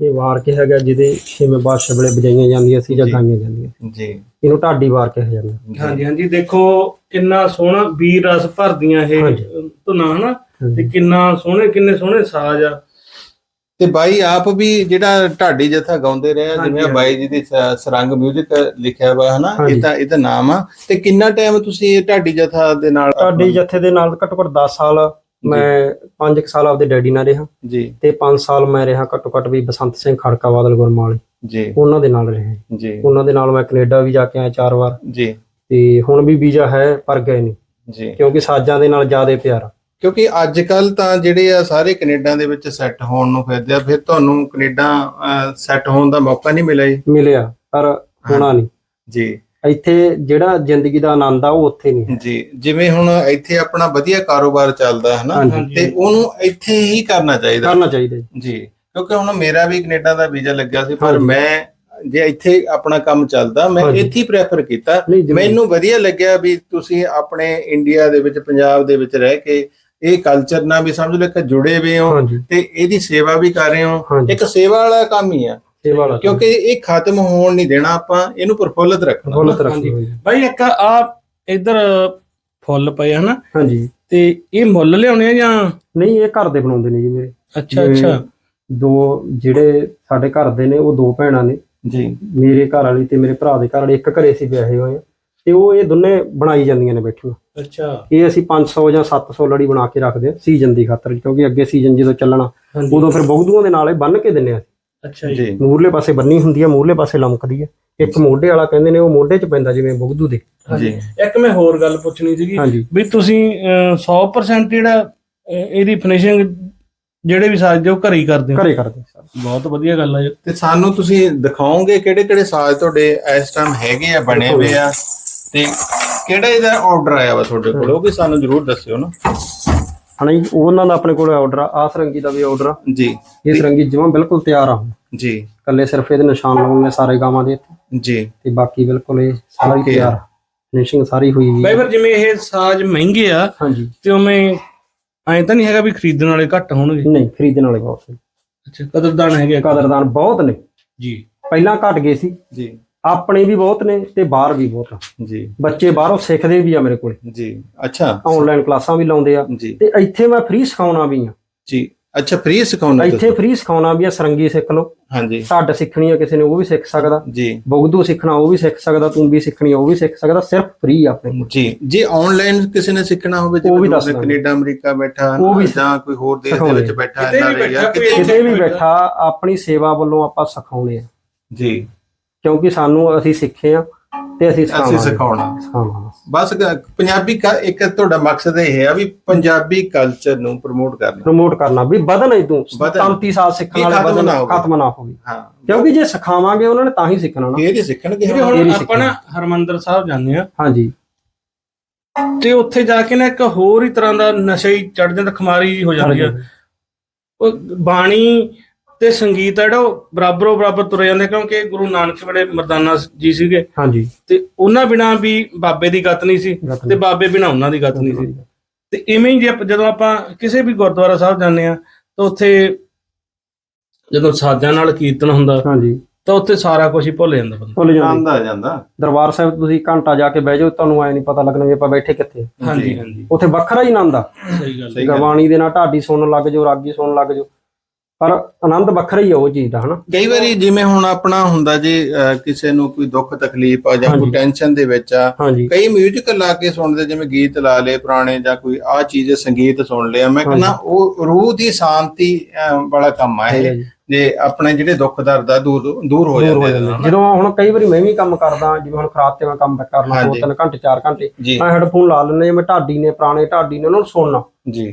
D: ਇਹ
C: ਵਾਰ ਕੇ ਹੈਗਾ ਜਿਹਦੇ ਛੇਵੇਂ ਪਾਤਸ਼ਾਹ ਵੇਲੇ ਬਜਾਈਆਂ ਜਾਂਦੀਆਂ ਸੀ ਜਾਂ ਗਾਈਆਂ ਜਾਂਦੀਆਂ।
A: ਜੀ।
C: ਇਹਨੂੰ ਢਾਡੀ ਵਾਰ ਕਿਹਾ ਜਾਂਦਾ।
B: ਹਾਂਜੀ। ਹਾਂਜੀ ਦੇਖੋ ਇੰਨਾ ਸੋਹਣਾ ਵੀਰ ਰਸ ਭਰਦੀਆਂ ਇਹ
C: ਹਾਂਜੀ।
B: ਹਨਾ? ਤੇ। ਕਿੰਨਾ ਸੋਹਣੇ ਕਿੰਨੇ ਸੋਹਣੇ ਸਾਜ਼ ਆ।
A: ਤੇ ਬਾਈ ਆਪ ਵੀ ਜਿਹੜਾ ਢਾਡੀ ਜਥਾ ਗਾਉਂਦੇ ਰਹੇ ਜਿਵੇਂ ਬਾਈ ਜੀ ਦੀ ਸਰੰਗ 뮤직 ਲਿਖਿਆ ਹੋਇਆ ਹੈ ਨਾ
C: ਹਾਂਜੀ।
A: ਇਹ ਤਾਂ ਇਹਦਾ ਨਾਮ ਆ। ਤੇ ਕਿੰਨਾ ਟਾਈਮ ਤੁਸੀਂ ਇਹ ਢਾਡੀ ਜਥਾ ਦੇ ਨਾਲ
C: ਢਾਡੀ ਜਥੇ ਦੇ ਨਾਲ ਘੱਟੋ ਘੱਟ 10 ਸਾਲ ਮੈਂ 5 ਸਾਲ ਆਪਦੇ ਡੈਡੀ ਨਾਲ ਰਿਹਾ।
A: ਜੀ।
C: ਤੇ 5 ਸਾਲ ਮੈਂ ਰਿਹਾ ਘੱਟੋ ਘੱਟ ਵੀ ਬਸੰਤ ਸਿੰਘ ਖੜਕਾ ਬਾਦਲ ਗੁਰਮਾਲੇ।
A: ਜੀ।
C: ਉਹਨਾਂ ਦੇ ਨਾਲ ਰਿਹਾ।
A: ਜੀ।
C: ਉਹਨਾਂ ਦੇ ਨਾਲ ਮੈਂ ਕੈਨੇਡਾ ਵੀ ਜਾ ਕੇ ਆਇਆ ਚਾਰ ਵਾਰ।
A: ਜੀ।
C: ਤੇ ਹੁਣ ਵੀ ਵੀਜ਼ਾ ਹੈ ਪਰ ਗਏ ਨਹੀਂ।
A: ਜੀ।
C: ਕਿਉਂਕਿ ਸਾਜ਼ਾਂ ਦੇ ਨਾਲ ਜ਼ਿਆਦਾ ਪਿਆਰ ਆ।
A: ਕਿਉਂਕਿ ਅੱਜ ਕੱਲ ਤਾਂ ਜਿਹੜੇ ਆ ਸਾਰੇ ਕੈਨੇਡਾ ਦੇ ਵਿੱਚ ਸੈੱਟ ਹੋਣ ਨੂੰ ਫਿਰਦੇ ਆ ਫਿਰ ਤੁਹਾਨੂੰ ਕੈਨੇਡਾ ਸੈੱਟ ਹੋਣ ਦਾ ਮੌਕਾ ਨਹੀਂ ਮਿਲਿਆ ਜੀ।
C: ਮਿਲਿਆ ਪਰ ਹੋਣਾ ਨਹੀਂ।
A: ਜੀ।
C: ਇੱਥੇ ਜਿਹੜਾ ਜ਼ਿੰਦਗੀ ਦਾ ਆਨੰਦ ਆ ਉਹ ਉੱਥੇ ਨਹੀਂ ਹੈ।
A: ਜੀ ਜਿਵੇਂ ਹੁਣ ਇੱਥੇ ਆਪਣਾ ਵਧੀਆ ਕਾਰੋਬਾਰ ਚੱਲਦਾ ਹੈ ਨਾ ਤੇ ਉਹਨੂੰ ਇੱਥੇ ਹੀ ਕਰਨਾ ਚਾਹੀਦਾ।
C: ਕਰਨਾ ਚਾਹੀਦਾ ਜੀ।
A: ਕਿਉਂਕਿ ਹੁਣ ਮੇਰਾ ਵੀ ਕੈਨੇਡਾ ਦਾ ਵੀਜ਼ਾ ਲੱਗਿਆ ਸੀ ਪਰ। ਮੈਂ ਜੇ ਇੱਥੇ ਆਪਣਾ ਕੰਮ ਚੱਲਦਾ ਮੈਂ। ਇੱਥੇ ਹੀ ਪ੍ਰੈਫਰ ਕੀਤਾ। ਮੈਨੂੰ ਵਧੀਆ ਲੱਗਿਆ ਵੀ ਤੁਸੀਂ ਆਪਣੇ ਇੰਡੀਆ ਦੇ ਵਿੱਚ ਪੰਜਾਬ ਦੇ ਵਿੱਚ ਰਹਿ ਕੇ ਇਹ ਕਲਚਰ ਨਾਲ ਵੀ ਸਮਝ ਲਓ ਕਿ ਜੁੜੇ ਹੋਏ ਹੋ
C: ਹਾਂਜੀ।
A: ਤੇ ਇਹਦੀ ਸੇਵਾ ਵੀ ਕਰ ਰਹੇ ਹੋ।
C: ਹਾਂਜੀ।
A: ਇੱਕ ਸੇਵਾ ਵਾਲਾ ਕੰਮ ਹੀ ਆ।
C: ਸੇਵਾ ਵਾਲਾ
A: ਕਿਉਂਕਿ ਇਹ ਖਤਮ ਹੋਣ ਨਹੀਂ ਦੇਣਾ ਆਪਾਂ ਇਹਨੂੰ ਪ੍ਰਫੁੱਲਤ ਰੱਖਣਾ।
C: ਜੀ
B: ਬਾਈ ਇੱਕ ਆ ਇੱਧਰ ਫੁੱਲ ਪਏ ਹਨਾ?
C: ਹਾਂਜੀ।
B: ਤੇ ਇਹ ਮੁੱਲ ਲਿਆਉਣੇ ਆ ਜਾਂ?
C: ਨਹੀਂ ਇਹ ਘਰ ਦੇ ਬਣਾਉਂਦੇ ਨੇ ਜੀ ਮੇਰੇ।
B: ਅੱਛਾ
C: ਜਿਵੇਂ
B: ਅੱਛਾ।
C: ਦੋ ਜਿਹੜੇ ਸਾਡੇ ਘਰ ਦੇ ਨੇ ਉਹ ਦੋ ਭੈਣਾਂ ਨੇ।
A: ਜੀ।
C: ਮੇਰੇ ਘਰ ਵਾਲੀ ਤੇ ਮੇਰੇ ਭਰਾ ਦੇ ਘਰ ਵਾਲੇ ਇੱਕ ਘਰੇ ਸੀ ਵਿਆਹੇ ਹੋਏ ਆ। ਤੇ ਉਹ ਇਹ ਦੋਨੇ ਬਣਾਈ ਜਾਂਦੀਆਂ ਨੇ ਬੈਠੀਆਂ।
B: ਅੱਛਾ।
C: ਇਹ ਅਸੀਂ 500 ਜਾਂ 700 ਲੜੀ ਬਣਾ ਕੇ ਰੱਖਦੇ ਆ ਸੀਜ਼ਨ ਦੀ ਖਾਤਰ ਕਿਉਂਕਿ ਅੱਗੇ ਸੀਜ਼ਨ ਜਦੋਂ ਚੱਲਣਾ
B: ਹਾਂਜੀ।
C: ਉਦੋਂ ਫਿਰ ਬਗਦੂਆਂ ਦੇ ਨਾਲ ਇਹ ਬੰਨ ਕੇ ਦਿੰਨੇ ਆ
B: ਅੱਛਾ ਜੀ।
A: ਜੀ।
C: ਮੂਰਲੇ ਪਾਸੇ ਬੰਨੀ ਹੁੰਦੀ ਆ ਮੂਰਲੇ ਪਾਸੇ ਲਮਕਦੀ ਆ। ਇੱਕ ਮੋਢੇ ਵਾਲਾ ਕਹਿੰਦੇ ਨੇ ਉਹ ਮੋਢੇ 'ਚ ਪੈਂਦਾ ਜਿਵੇਂ ਬਗਦੂ ਦੇ।
A: ਜੀ
B: ਇੱਕ ਮੈਂ ਹੋਰ ਗੱਲ ਪੁੱਛਣੀ ਸੀਗੀ
C: ਹਾਂਜੀ।
B: ਵੀ ਤੁਸੀਂ ਅਹ, 100% ਜਿਹੜਾ ਅਹ, ਇਹਦੀ ਫਿਨਿਸ਼ਿੰਗ ਜਿਹੜੇ ਵੀ ਸਾਜ ਦੇ ਉਹ ਘਰੇ ਹੀ ਕਰਦੇ ਹੋ?
C: ਘਰੇ ਕਰਦੇ ਸਰ
B: ਬਹੁਤ ਵਧੀਆ ਗੱਲ ਆ ਜੀ।
A: ਤੇ ਸਾਨੂੰ ਤੁਸੀਂ ਦਿਖਾਓਗੇ ਕਿਹੜੇ ਕਿਹੜੇ ਸਾਜ਼ ਤੁਹਾਡੇ ਇਸ ਟਾਈਮ ਹੈਗੇ ਆ ਬਣੇ ਹੋਏ ਆ? ਤੇ ਕਿਹੜਾ ਇਹਦਾ ਆਰਡਰ ਆਇਆ ਵਾ ਤੁਹਾਡੇ ਕੋਲ? ਉਹ ਵੀ ਸਾਨੂੰ ਜਰੂਰ ਦੱਸਿਓ ਨਾ।
C: ਹਣਾ ਜੀ ਉਹਨਾਂ ਦਾ ਆਪਣੇ ਕੋਲ ਆਰਡਰ ਆ ਆਹ ਸਰੰਗੀ ਦਾ ਵੀ ਆਰਡਰ ਆ।
A: ਜੀ।
C: ਇਹ ਸਰੰਗੀ ਜਮਾਂ ਬਿਲਕੁਲ ਤਿਆਰ ਆ ਹੁਣ।
A: ਜੀ।
C: ਇਕੱਲੇ ਸਿਰਫ ਇਹਦੇ ਨਿਸ਼ਾਨ ਲਾਉਣ ਨੇ ਸਾਰੇ ਗਾਵਾਂ ਦੇ ਇੱਥੇ।
A: ਜੀ।
C: ਤੇ ਬਾਕੀ ਬਿਲਕੁਲ ਇਹ ਸਾਰਾ. ਤਿਆਰ ਫਿਨਿਸ਼ਿੰਗ ਸਾਰੀ ਹੋਈ ਹੋਈ
B: ਬਾਈ
C: ਹੈ
B: ਫਿਰ ਜਿਵੇਂ ਇਹ ਸਾਜ ਮਹਿੰਗੇ ਆ
C: ਹਾਂਜੀ।
B: ਤੇ ਉਵੇਂ ਐਂ ਤਾਂ ਨਹੀਂ ਹੈਗਾ ਵੀ ਖਰੀਦਣ ਵਾਲੇ ਘੱਟ ਹੋਣਗੇ?
C: ਨਹੀਂ ਖਰੀਦਣ ਵਾਲੇ ਬਹੁਤ ਨੇ।
B: ਅੱਛਾ ਕਦਰਦਾਨ ਹੈਗੇ ਆ।
C: ਕਦਰਦਾਨ ਬਹੁਤ ਨੇ।
B: ਜੀ।
C: ਪਹਿਲਾਂ ਘਟ ਗਏ ਸੀ।
A: ਜੀ।
C: ਆਪਣੇ ਵੀ ਬਹੁਤ ਨੇ ਤੇ ਬਾਹਰ ਵੀ ਬਹੁਤ ਆ।
A: ਜੀ।
C: ਬੱਚੇ ਬਾਹਰੋਂ ਸਿੱਖਦੇ ਵੀ ਆ ਮੇਰੇ ਕੋਲ।
A: ਜੀ ਅੱਛਾ।
C: ਆਨਲਾਈਨ ਕਲਾਸਾਂ ਵੀ ਲਾਉਂਦੇ ਆ।
A: ਜੀ।
C: ਤੇ ਇੱਥੇ ਮੈਂ ਫ੍ਰੀ ਸਿਖਾਉਣਾ ਵੀ ਆ।
A: ਜੀ ਅੱਛਾ ਫ੍ਰੀ ਸਿਖਾਉਣਾ
C: ਇੱਥੇ ਫ੍ਰੀ ਸਿਖਾਉਣਾ ਵੀ ਆ ਸਰੰਗੀ ਸਿੱਖ ਲਓ।
A: ਹਾਂਜੀ।
C: ਢੱਡ ਸਿੱਖਣੀ ਆ ਕਿਸੇ ਨੇ ਉਹ ਵੀ ਸਿੱਖ ਸਕਦਾ।
A: ਜੀ।
C: ਬੁਗਦੂ ਸਿੱਖਣਾ ਉਹ ਵੀ ਸਿੱਖ ਸਕਦਾ। ਤੂੰ ਵੀ ਸਿੱਖਣੀ ਆ ਉਹ ਵੀ ਸਿੱਖ ਸਕਦਾ। ਸਿਰਫ ਫ੍ਰੀ ਆ ਆਪਣੇ ਕੋਲ।
A: ਜੀ। ਜੇ ਆਨਲਾਈਨ ਕਿਸੇ ਨੇ ਸਿੱਖਣਾ ਹੋਵੇ
C: ਉਹ ਵੀ
A: ਜਿਵੇਂ
C: ਦੱਸ ਦਾਂਗੇ।
A: ਕੈਨੇਡਾ ਅਮਰੀਕਾ ਬੈਠਾ
C: ਉਹ ਵੀ
A: ਜਾਂ ਕੋਈ ਹੋਰ ਦੇਸ਼ ਦੇ
C: ਸਿਖਾਉਂਦੇ
A: ਵਿੱਚ ਬੈਠਾ
B: ਕਿਤੇ ਵੀ
A: ਨਾਲੇ ਜਾਂ
B: ਬੈਠਾ
A: ਕਿਤੇ
B: ਕੋਈ-
C: ਕਿਤੇ ਵੀ ਬੈਠਾ ਆਪਣੀ ਸੇਵਾ ਵੱਲੋਂ ਆਪਾਂ ਸਿਖਾਉਣੇ ਆ।
A: ਜੀ।
C: ਕਿਉਂਕਿ ਸਾਨੂੰ ਅਸੀਂ ਸਿੱਖੇ ਆ ਤੇ ਅਸੀਂ
A: ਸਿਖਾਉਣਾ।
C: ਸਿਖਾਵਾਂਗੇ।
A: ਬਸ ਗ- ਪੰਜਾਬੀ ਕ- ਇੱਕ ਤੁਹਾਡਾ ਮਕਸਦ ਇਹ ਹੈ ਵੀ ਪੰਜਾਬੀ ਕਲਚਰ ਨੂੰ ਪ੍ਰਮੋਟ ਕਰਨਾ।
C: ਪ੍ਰਮੋਟ ਕਰਨਾ ਵੀ ਵਧਣ ਇਦੋਂ
A: ਵਧਣ।
C: 35 ਸਾਲ ਸਿੱਖਣ
A: ਇਹ
C: ਵਾਲੇ
A: ਖਤਮ
C: ਵਧਣ
A: ਨਾ ਹੋਵੇ।
C: ਖਤਮ ਨਾ ਹੋਵੇ।
A: ਹਾਂ।
C: ਕਿਉਂਕਿ ਜੇ ਸਿਖਾਵਾਂਗੇ ਉਹਨਾਂ ਨੇ ਤਾਂ ਹੀ ਸਿੱਖਣਾ ਨਾ।
A: ਫੇਰ ਹੀ ਸਿੱਖਣਗੇ।
B: ਜਿਵੇਂ
A: ਹੁਣ।
B: ਆਪਾਂ ਨਾ ਹਰਮੰਦਰ ਸਾਹਿਬ ਜਾਂਦੇ ਆ
C: ਹਾਂਜੀ।
B: ਤੇ ਉੱਥੇ ਜਾ ਕੇ ਨਾ ਇੱਕ ਹੋਰ ਹੀ ਤਰ੍ਹਾਂ ਦਾ ਨਸ਼ਾ ਹੀ ਚੜ ਜਾਂਦਾ ਖਮਾਰੀ ਹੋ ਜਾਂਦੀ ਆ। ਉਹ ਬਾਣੀ ਤੇ ਸੰਗੀਤ ਆ ਜਿਹੜਾ ਉਹ ਬਰਾਬਰੋ ਬਰਾਬਰ ਤੁਰੇ ਜਾਂਦੇ ਕਿਉਂਕਿ ਗੁਰੂ ਨਾਨਕ ਵੇਲੇ ਮਰਦਾਨਾ ਜੀ ਸੀਗੇ
C: ਹਾਂਜੀ।
B: ਤੇ ਉਹਨਾਂ ਬਿਨਾ ਵੀ ਬਾਬੇ ਦੀ ਗੱਤ ਨਹੀਂ ਸੀ
C: ਗੱਤ
B: ਤੇ
C: ਨਹੀਂ।
B: ਬਾਬੇ ਬਿਨਾ ਉਹਨਾਂ ਦੀ ਗੱਤ ਨਹੀਂ ਸੀ। ਤੇ ਇਵੇਂ ਹੀ ਜੇ ਆਪਾਂ- ਜਦੋਂ ਆਪਾਂ ਕਿਸੇ ਵੀ ਗੁਰਦੁਆਰਾ ਸਾਹਿਬ ਜਾਂਦੇ ਆ ਤਾਂ ਉੱਥੇ ਜਦੋਂ ਸਾਜ਼ਾਂ ਨਾਲ ਕੀਰਤਨ ਹੁੰਦਾ
C: ਹਾਂਜੀ।
B: ਤਾਂ ਉੱਥੇ ਸਾਰਾ ਕੁਝ ਹੀ ਭੁੱਲ ਜਾਂਦਾ ਬੰਦਾ।
C: ਭੁੱਲ ਜਾਂਦੇ।
A: ਆਂਦਾ ਜਾਂਦਾ।
C: ਦਰਬਾਰ ਸਾਹਿਬ ਤੁਸੀਂ ਘੰਟਾ ਜਾ ਕੇ ਬਹਿ ਜਾਓ ਤੁਹਾਨੂੰ ਐ ਨਹੀਂ ਪਤਾ ਲੱਗਣਾ ਵੀ ਆਪਾਂ ਬੈਠੇ ਕਿੱਥੇ।
B: ਹਾਂਜੀ ਹਾਂਜੀ।
C: ਉੱਥੇ ਵੱਖਰਾ ਹੀ ਆਨੰਦ ਆ।
B: ਸਹੀ ਗੱਲ
A: ਸਹੀ ਗੱਲ।
C: ਗਰਬਾਣੀ ਦੇ ਨਾਲ ਢਾਡੀ ਸੁਣਨ ਲੱਗ ਜਾਓ ਰਾਗੀ ਸੁਣਨ ਲੱਗ ਜਾਓ। ਪਰ ਆਨੰਦ ਵੱਖਰਾ ਹੀ ਆ ਉਹ ਚੀਜ਼ ਦਾ ਹਨਾ?
A: ਕਈ ਵਾਰੀ ਜਿਵੇਂ ਹੁਣ ਆਪਣਾ ਹੁੰਦਾ ਜੀ ਕਿਸੇ ਨੂੰ ਕੋਈ ਦੁੱਖ ਤਕਲੀਫ ਆ ਜਾਂ ਕੋਈ। ਟੈਨਸ਼ਨ ਦੇ ਵਿੱਚ ਆ ਕਈ 뮤직 ਲਾ ਕੇ ਸੁਣਦੇ ਜਿਵੇਂ ਗੀਤ ਲਾ ਲਏ ਪੁਰਾਣੇ ਜਾਂ ਕੋਈ ਆ ਚੀਜ਼ ਸੰਗੀਤ ਸੁਣ ਲਿਆ ਮੈਂ ਕਹਿੰਦਾ ਉਹ ਰੂਹ ਦੀ ਸ਼ਾਂਤੀ ਵਾਲਾ ਕੰਮ ਆ ਇਹ।
C: ਜੀ।
A: ਆਪਣੇ ਜਿਹੜੇ ਦੁੱਖ ਦਰਦ ਆ ਦੂਰ ਦੂਰ ਹੋ ਜਾਂਦੇ
C: ਜਾਂਦੇ ਹੁਣ ਕਈ ਵਾਰੀ ਮੈਂ ਵੀ ਕੰਮ ਕਰਦਾ ਜਿਵੇਂ ਹੁਣ ਖਰਾਬ ਤੇ ਮੈਂ ਕੰਮ ਕਰਨਾ ਦੋ
A: ਹਾਂਜੀ।
C: ਤਿੰਨ ਘੰਟੇ ਚਾਰ ਘੰਟੇ
A: ਜੀ।
C: ਮੈਂ ਹੈੱਡਫੋਨ ਲਾ ਲੈਂਦੇ ਮੈਂ ਢਾਡੀ ਨੇ ਪੁਰਾਣੇ ਢਾਡੀ ਨੇ ਉਹਨਾਂ ਨੂੰ ਸੁਣਨਾ।
A: ਜੀ।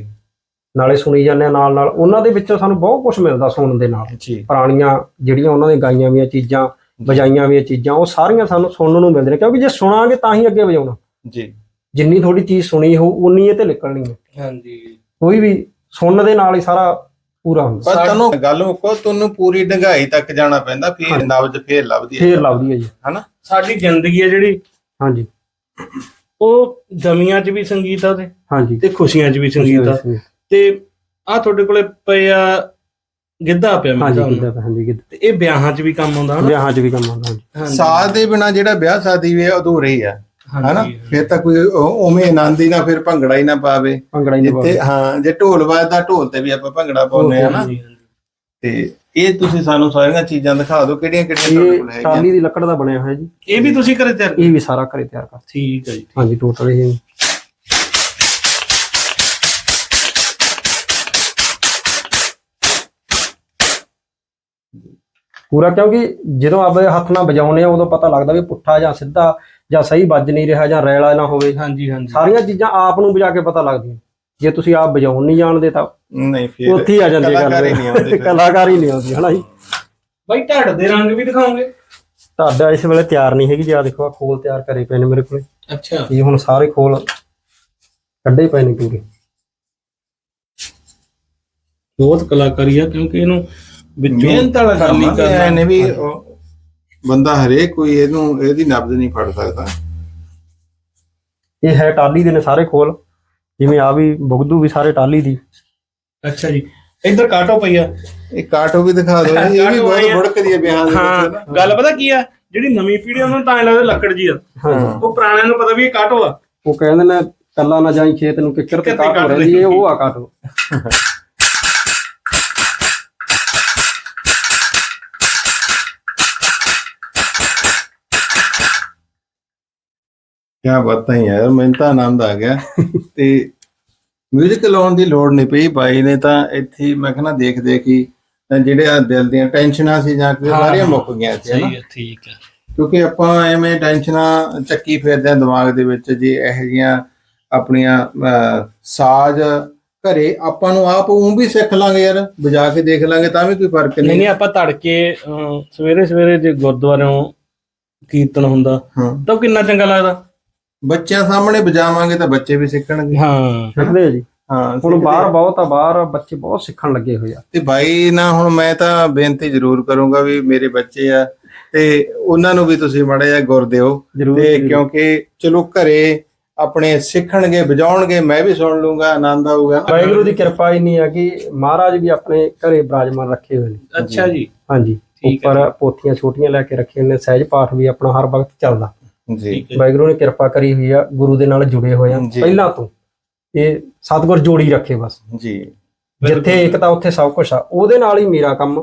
C: ਨਾਲੇ ਸੁਣੀ ਜਾਂਦੇ ਆ ਨਾਲ ਨਾਲ। ਉਹਨਾਂ ਦੇ ਵਿੱਚੋਂ ਸਾਨੂੰ ਬਹੁਤ ਕੁਝ ਮਿਲਦਾ ਸੁਣਨ ਦੇ ਨਾਲ।
A: ਜੀ।
C: ਪੁਰਾਣੀਆਂ ਜਿਹੜੀਆਂ ਉਹਨਾਂ ਦੇ ਗਾਈਆਂ ਵੀਆਂ ਚੀਜ਼ਾਂ ਵਜਾਈਆਂ ਵੀਆਂ ਚੀਜ਼ਾਂ ਉਹ ਸਾਰੀਆਂ ਸਾਨੂੰ ਸੁਣਨ ਨੂੰ ਮਿਲਦੀਆਂ। ਕਿਉਂਕਿ ਜੇ ਸੁਣਾਂਗੇ ਤਾਂ ਹੀ ਅੱਗੇ ਵਜਾਉਣਾ।
A: ਜੀ।
C: ਜਿੰਨੀ ਥੋੜੀ ਚੀਜ਼ ਸੁਣੀ ਹੋ ਉਨੀ ਇਹ ਤੇ ਨਿਕਲਣੀ ਹੈ।
B: ਹਾਂਜੀ।
C: ਕੋਈ ਵੀ ਸੁਣਨ ਦੇ ਨਾਲ ਹੀ ਸਾਰਾ ਪੂਰਾ ਹੁੰਦਾ।
A: ਪਰ ਤੁਹਾਨੂੰ ਗੱਲ ਮੁੱਕੋ ਤੁਹਾਨੂੰ ਪੂਰੀ ਡੰਗਾਈ ਤੱਕ ਜਾਣਾ ਪੈਂਦਾ ਫਿਰ ਨਬਜ ਫੇਰ ਲੱਭਦੀ ਹੈ।
C: ਫੇਰ ਲੱਭਦੀ ਹੈ ਜੀ।
A: ਹਨਾ?
B: ਸਾਡੀ ਜ਼ਿੰਦਗੀ ਹੈ ਜਿਹੜੀ
C: ਹਾਂਜੀ।
B: ਉਹ ਗਮੀਆਂ 'ਚ ਵੀ ਸੰਗੀਤ ਆ ਉਹਦੇ
C: ਹਾਂਜੀ।
B: ਤੇ ਖੁਸ਼ੀਆਂ 'ਚ ਵੀ ਸੰਗੀਤ ਆ। ਤੇ ਆ ਤੁਹਾਡੇ ਕੋਲੇ ਪਏ ਆ ਗਿੱਧਾ ਪਿਆ ਮੇਰੇ
C: ਹਾਂਜੀ। ਗਿੱਧਾ ਹਾਂਜੀ ਗਿੱਧਾ।
B: ਤੇ ਇਹ ਵਿਆਹਾਂ 'ਚ ਵੀ ਕੰਮ ਆਉਂਦਾ ਹਨਾ?
C: ਵਿਆਹਾਂ 'ਚ ਵੀ ਕੰਮ ਆਉਂਦਾ ਹਾਂਜੀ।
A: ਸਾਜ਼ ਦੇ ਬਿਨਾ ਜਿਹੜਾ ਵਿਆਹ ਸ਼ਾਦੀ ਵੀ ਹੈ ਅਧੂਰੇ ਹੀ ਆ ਹਨਾ? ਫਿਰ ਤਾਂ ਕੋਈ ਉਵੇਂ ਆਨੰਦ ਹੀ ਨਾ ਫਿਰ ਭੰਗੜਾ ਹੀ ਨਾ ਪਾਵੇ।
C: ਭੰਗੜਾ ਹੀ ਨਹੀਂ
A: ਜਿੱਥੇ ਹਾਂ ਜੇ ਢੋਲ ਵੱਜਦਾ ਢੋਲ ਤੇ ਵੀ ਆਪਾਂ ਭੰਗੜਾ ਪਾਉਂਦੇ ਆ ਨਾ
B: ਹਾਂਜੀ, ਹਾਂਜੀ।
A: ਤੇ ਇਹ ਤੁਸੀਂ ਸਾਨੂੰ ਸਾਰੀਆਂ ਚੀਜ਼ਾਂ ਦਿਖਾ ਦਿਓ ਕਿਹੜੀਆਂ ਕਿਹੜੀਆਂ ਤੁਹਾਡੇ ਕੋਲ
C: ਇਹ
A: ਹੈਗੀਆਂ
C: ਟਾਲੀ ਦੀ ਲੱਕੜ ਦਾ ਬਣਿਆ ਹੋਇਆ ਜੀ।
B: ਇਹ ਵੀ ਤੁਸੀਂ ਘਰੇ ਤਿਆਰ
C: ਇਹ ਵੀ ਸਾਰਾ ਘਰੇ ਤਿਆਰ ਕਰ
B: ਠੀਕ ਹੈ ਜੀ
C: ਹਾਂਜੀ ਟੋਟਲ ਇਹ ਪੂਰਾ ਕਿਉਂਕਿ ਜਦੋਂ ਆਪਦੇ ਹੱਥ ਨਾਲ ਵਜਾਉਂਦੇ ਆ ਉਦੋਂ ਪਤਾ ਲੱਗਦਾ ਵੀ ਪੁੱਠਾ ਜਾਂ ਸਿੱਧਾ ਜਾਂ ਸਹੀ ਵੱਜ ਨਹੀਂ ਰਿਹਾ ਜਾਂ ਰੈਲਾ ਨਾ ਹੋਵੇ।
B: ਹਾਂਜੀ ਹਾਂਜੀ।
C: ਸਾਰੀਆਂ ਚੀਜ਼ਾਂ ਆਪ ਨੂੰ ਵਜਾ ਕੇ ਪਤਾ ਲੱਗਦੀਆਂ। ਜੇ ਤੁਸੀਂ ਆਪ ਵਜਾਉਣ ਨਹੀਂ ਜਾਣਦੇ ਤਾਂ
A: ਨਹੀਂ ਫਿਰ
C: ਉੱਥੇ ਹੀ ਆ ਜਾਂਦੀ ਗੱਲ।
A: ਕਲਾਕਾਰੀ ਨਹੀਂ ਆਉਂਦੀ।
C: ਕਲਾਕਾਰੀ ਨਹੀਂ ਆਉਂਦੀ ਹਨਾ ਜੀ?
B: ਬਾਈ ਢੱਡ ਦੇ ਰੰਗ ਵੀ ਦਿਖਾਓਗੇ?
C: ਤੁਹਾਡਾ ਇਸ ਵੇਲੇ ਤਿਆਰ ਨਹੀਂ ਹੈਗੀ। ਜੀ ਆ ਦੇਖੋ ਆ ਖੋਲ ਤਿਆਰ ਕਰੇ ਪਏ ਨੇ ਮੇਰੇ ਕੋਲੇ।
B: ਅੱਛਾ।
C: ਇਹ ਹੁਣ ਸਾਰੇ ਖੋਲ ਕੱਢੇ ਪਏ ਨੇ ਪੂਰੇ।
B: ਬਹੁਤ ਕਲਾਕਾਰੀ ਆ ਕਿਉਂਕਿ ਇਹਨੂੰ ਵਿੱਚੋਂ
A: ਮਿਹਨਤ ਵਾਲਾ ਕੰਮ
B: ਖਾਲੀ ਕਰਨਾ।
A: ਐ ਨੇ ਵੀ ਉਹ ਬੰਦਾ ਹਰੇਕ ਕੋਈ ਇਹਨੂੰ ਇਹਦੀ ਨਬਜ਼ ਨਹੀਂ ਫੜ ਸਕਦਾ।
C: ਇਹ ਹੈ ਟਾਲੀ ਦੇ ਨੇ ਸਾਰੇ ਖੋਲ। ਜਿਵੇਂ ਆ ਵੀ ਬੁਗਦੂ ਵੀ ਸਾਰੇ ਟਾਲੀ ਦੀ।
B: ਅੱਛਾ ਜੀ। ਇੱਧਰ ਕਾਟੋ ਪਈ ਆ।
A: ਇਹ ਕਾਟੋ ਵੀ ਦਿਖਾ ਦਿਓ ਇਹ ਵੀ
B: ਕਾਟੋ
A: ਬਹੁਤ
B: ਆ।
A: ਬੜਕਦੀ ਹੈ ਬਿਆਨ ਦੇ
B: ਹਾਂ
A: ਵਿੱਚ ਨਾ।
B: ਗੱਲ ਪਤਾ ਕੀ ਆ? ਜਿਹੜੀ ਨਵੀਂ ਪੀੜ੍ਹੀ ਆ, ਉਹਨਾਂ ਨੂੰ ਤਾਂ ਐਂ ਲੱਗਦਾ ਲੱਕੜ ਜੀ ਆ।
C: ਹਾਂਜੀ
B: ਉਹ ਪੁਰਾਣਿਆਂ ਨੂੰ ਪਤਾ ਵੀ ਇਹ ਕਾਟੋ ਆ।
C: ਉਹ ਕਹਿੰਦੇ ਨੇ ਕੱਲਾ ਨਾ ਜਾਈ ਖੇਤ ਨੂੰ ਕਿੱਕਰ ਤੇ
B: ਕਿੱਕਰ ਤੇ
C: ਕਾਟ ਹੋ
B: ਕੱਟ
C: ਰਹੀ ਇਹ ਉਹ ਆ ਕਾਟੋ।
A: ਕਿਆ ਬਾਤਾਂ ਹੀ ਯਾਰ ਮੈਨੂੰ ਤਾਂ ਆਨੰਦ ਆ ਗਿਆ। ਤੇ ਮਿਊਜ਼ਿਕ ਲਾਉਣ ਦੀ ਲੋੜ ਨਹੀਂ ਪਈ ਬਾਈ ਨੇ ਤਾਂ ਇੱਥੇ ਹੀ ਮੈਂ ਕਹਿੰਦਾ ਦੇਖ ਦੇਖ ਹੀ ਤਾਂ ਜਿਹੜੇ ਆ ਦਿਲ ਦੀਆਂ ਟੈਨਸ਼ਨਾਂ ਸੀ ਜਾਂ
B: ਹਾਂ,
A: ਸਾਰੀਆਂ
B: ਹਾਂ।
A: ਮੁੱਕ ਗਈਆਂ
B: ਸਹੀ ਆ ਠੀਕ ਆ
A: ਕਿਉਂਕਿ ਆਪਾਂ ਐਵੇਂ ਟੈਨਸ਼ਨਾਂ ਚੱਕੀ ਫਿਰਦੇ ਆ ਦਿਮਾਗ ਦੇ ਵਿੱਚ ਜੇ ਇਹੋ ਜਿਹੀਆਂ ਆਪਣੀਆਂ ਸਾਜ਼ ਘਰੇ ਆਪਾਂ ਨੂੰ ਆਪ ਉਹ ਵੀ ਸਿੱਖ ਲਾਂਗੇ ਯਾਰ ਵਜਾ ਕੇ ਦੇਖ ਲਾਂਗੇ ਤਾਂ ਵੀ ਕੋਈ ਫ਼ਰਕ
B: ਨਹੀਂ।
A: ਨਹੀਂ
B: ਨਹੀਂ ਆਪਾਂ ਤੜਕੇ ਅਮ, ਸਵੇਰੇ ਸਵੇਰੇ ਜੇ ਗੁਰਦੁਆਰਿਓਂ ਕੀਰਤਨ ਹੁੰਦਾ
A: ਹਾਂ।
B: ਤਾਂ ਉਹ ਕਿੰਨਾ ਚੰਗਾ ਲੱਗਦਾ।
A: ਬੱਚਿਆਂ ਸਾਹਮਣੇ ਵਜਾਵਾਂਗੇ ਤਾਂ ਬੱਚੇ ਵੀ ਸਿੱਖਣਗੇ।
B: ਹਾਂ।
C: ਸਿੱਖਦੇ ਆ ਜੀ।
A: ਹਾਂ
C: ਹੁਣ ਬਾਹਰ। ਬਹੁਤ ਆ ਬਾਹਰ ਬੱਚੇ ਬਹੁਤ ਸਿੱਖਣ ਲੱਗੇ ਹੋਏ ਆ।
A: ਤੇ ਬਾਈ ਨਾ ਹੁਣ ਮੈਂ ਤਾਂ ਬੇਨਤੀ ਜ਼ਰੂਰ ਕਰੂੰਗਾ ਵੀ ਮੇਰੇ ਬੱਚੇ ਆ ਤੇ ਉਹਨਾਂ ਨੂੰ ਵੀ ਤੁਸੀਂ ਮਾੜਾ ਜਿਹਾ ਗੁਰ ਦਿਓ। ਤੇ। ਕਿਉਂਕਿ ਚਲੋ ਘਰੇ ਆਪਣੇ ਸਿੱਖਣਗੇ ਵਜਾਉਣਗੇ ਮੈਂ ਵੀ ਸੁਣ ਲੂੰਗਾ ਆਨੰਦ ਆਊਗਾ।
C: ਵਾਹਿਗੁਰੂ ਦੀ ਕਿਰਪਾ ਇੰਨੀ ਆ ਕਿ ਮਹਾਰਾਜ ਵੀ ਆਪਣੇ ਘਰੇ ਬਿਰਾਜਮਾਨ ਰੱਖੇ ਹੋਏ ਨੇ।
B: ਅੱਛਾ ਜੀ।
C: ਹਾਂਜੀ। ਉੱਪਰ ਪੋਥੀਆਂ ਛੋਟੀਆਂ ਲੈ ਕੇ ਰੱਖੇ ਹੋਏ ਨੇ ਸਹਿਜ ਪਾਠ ਵੀ ਆਪਣਾ ਹਰ ਵਕਤ ਚੱਲਦਾ।
A: ਜੀ।
B: ਹੈ।
C: ਵਾਹਿਗੁਰੂ ਨੇ ਕਿਰਪਾ ਕਰੀ ਹੋਈ ਆ ਗੁਰੂ ਦੇ ਨਾਲ ਜੁੜੇ ਹੋਏ ਆ। ਪਹਿਲਾਂ ਤੋਂ। ਇਹ ਸਤਿਗੁਰ ਜੋੜੀ ਰੱਖੇ ਬਸ।
A: ਜੀ।
C: ਜਿੱਥੇ ਇੱਕ ਤਾਂ ਉੱਥੇ ਸਭ ਕੁਝ ਆ ਉਹਦੇ ਨਾਲ ਹੀ ਮੇਰਾ ਕੰਮ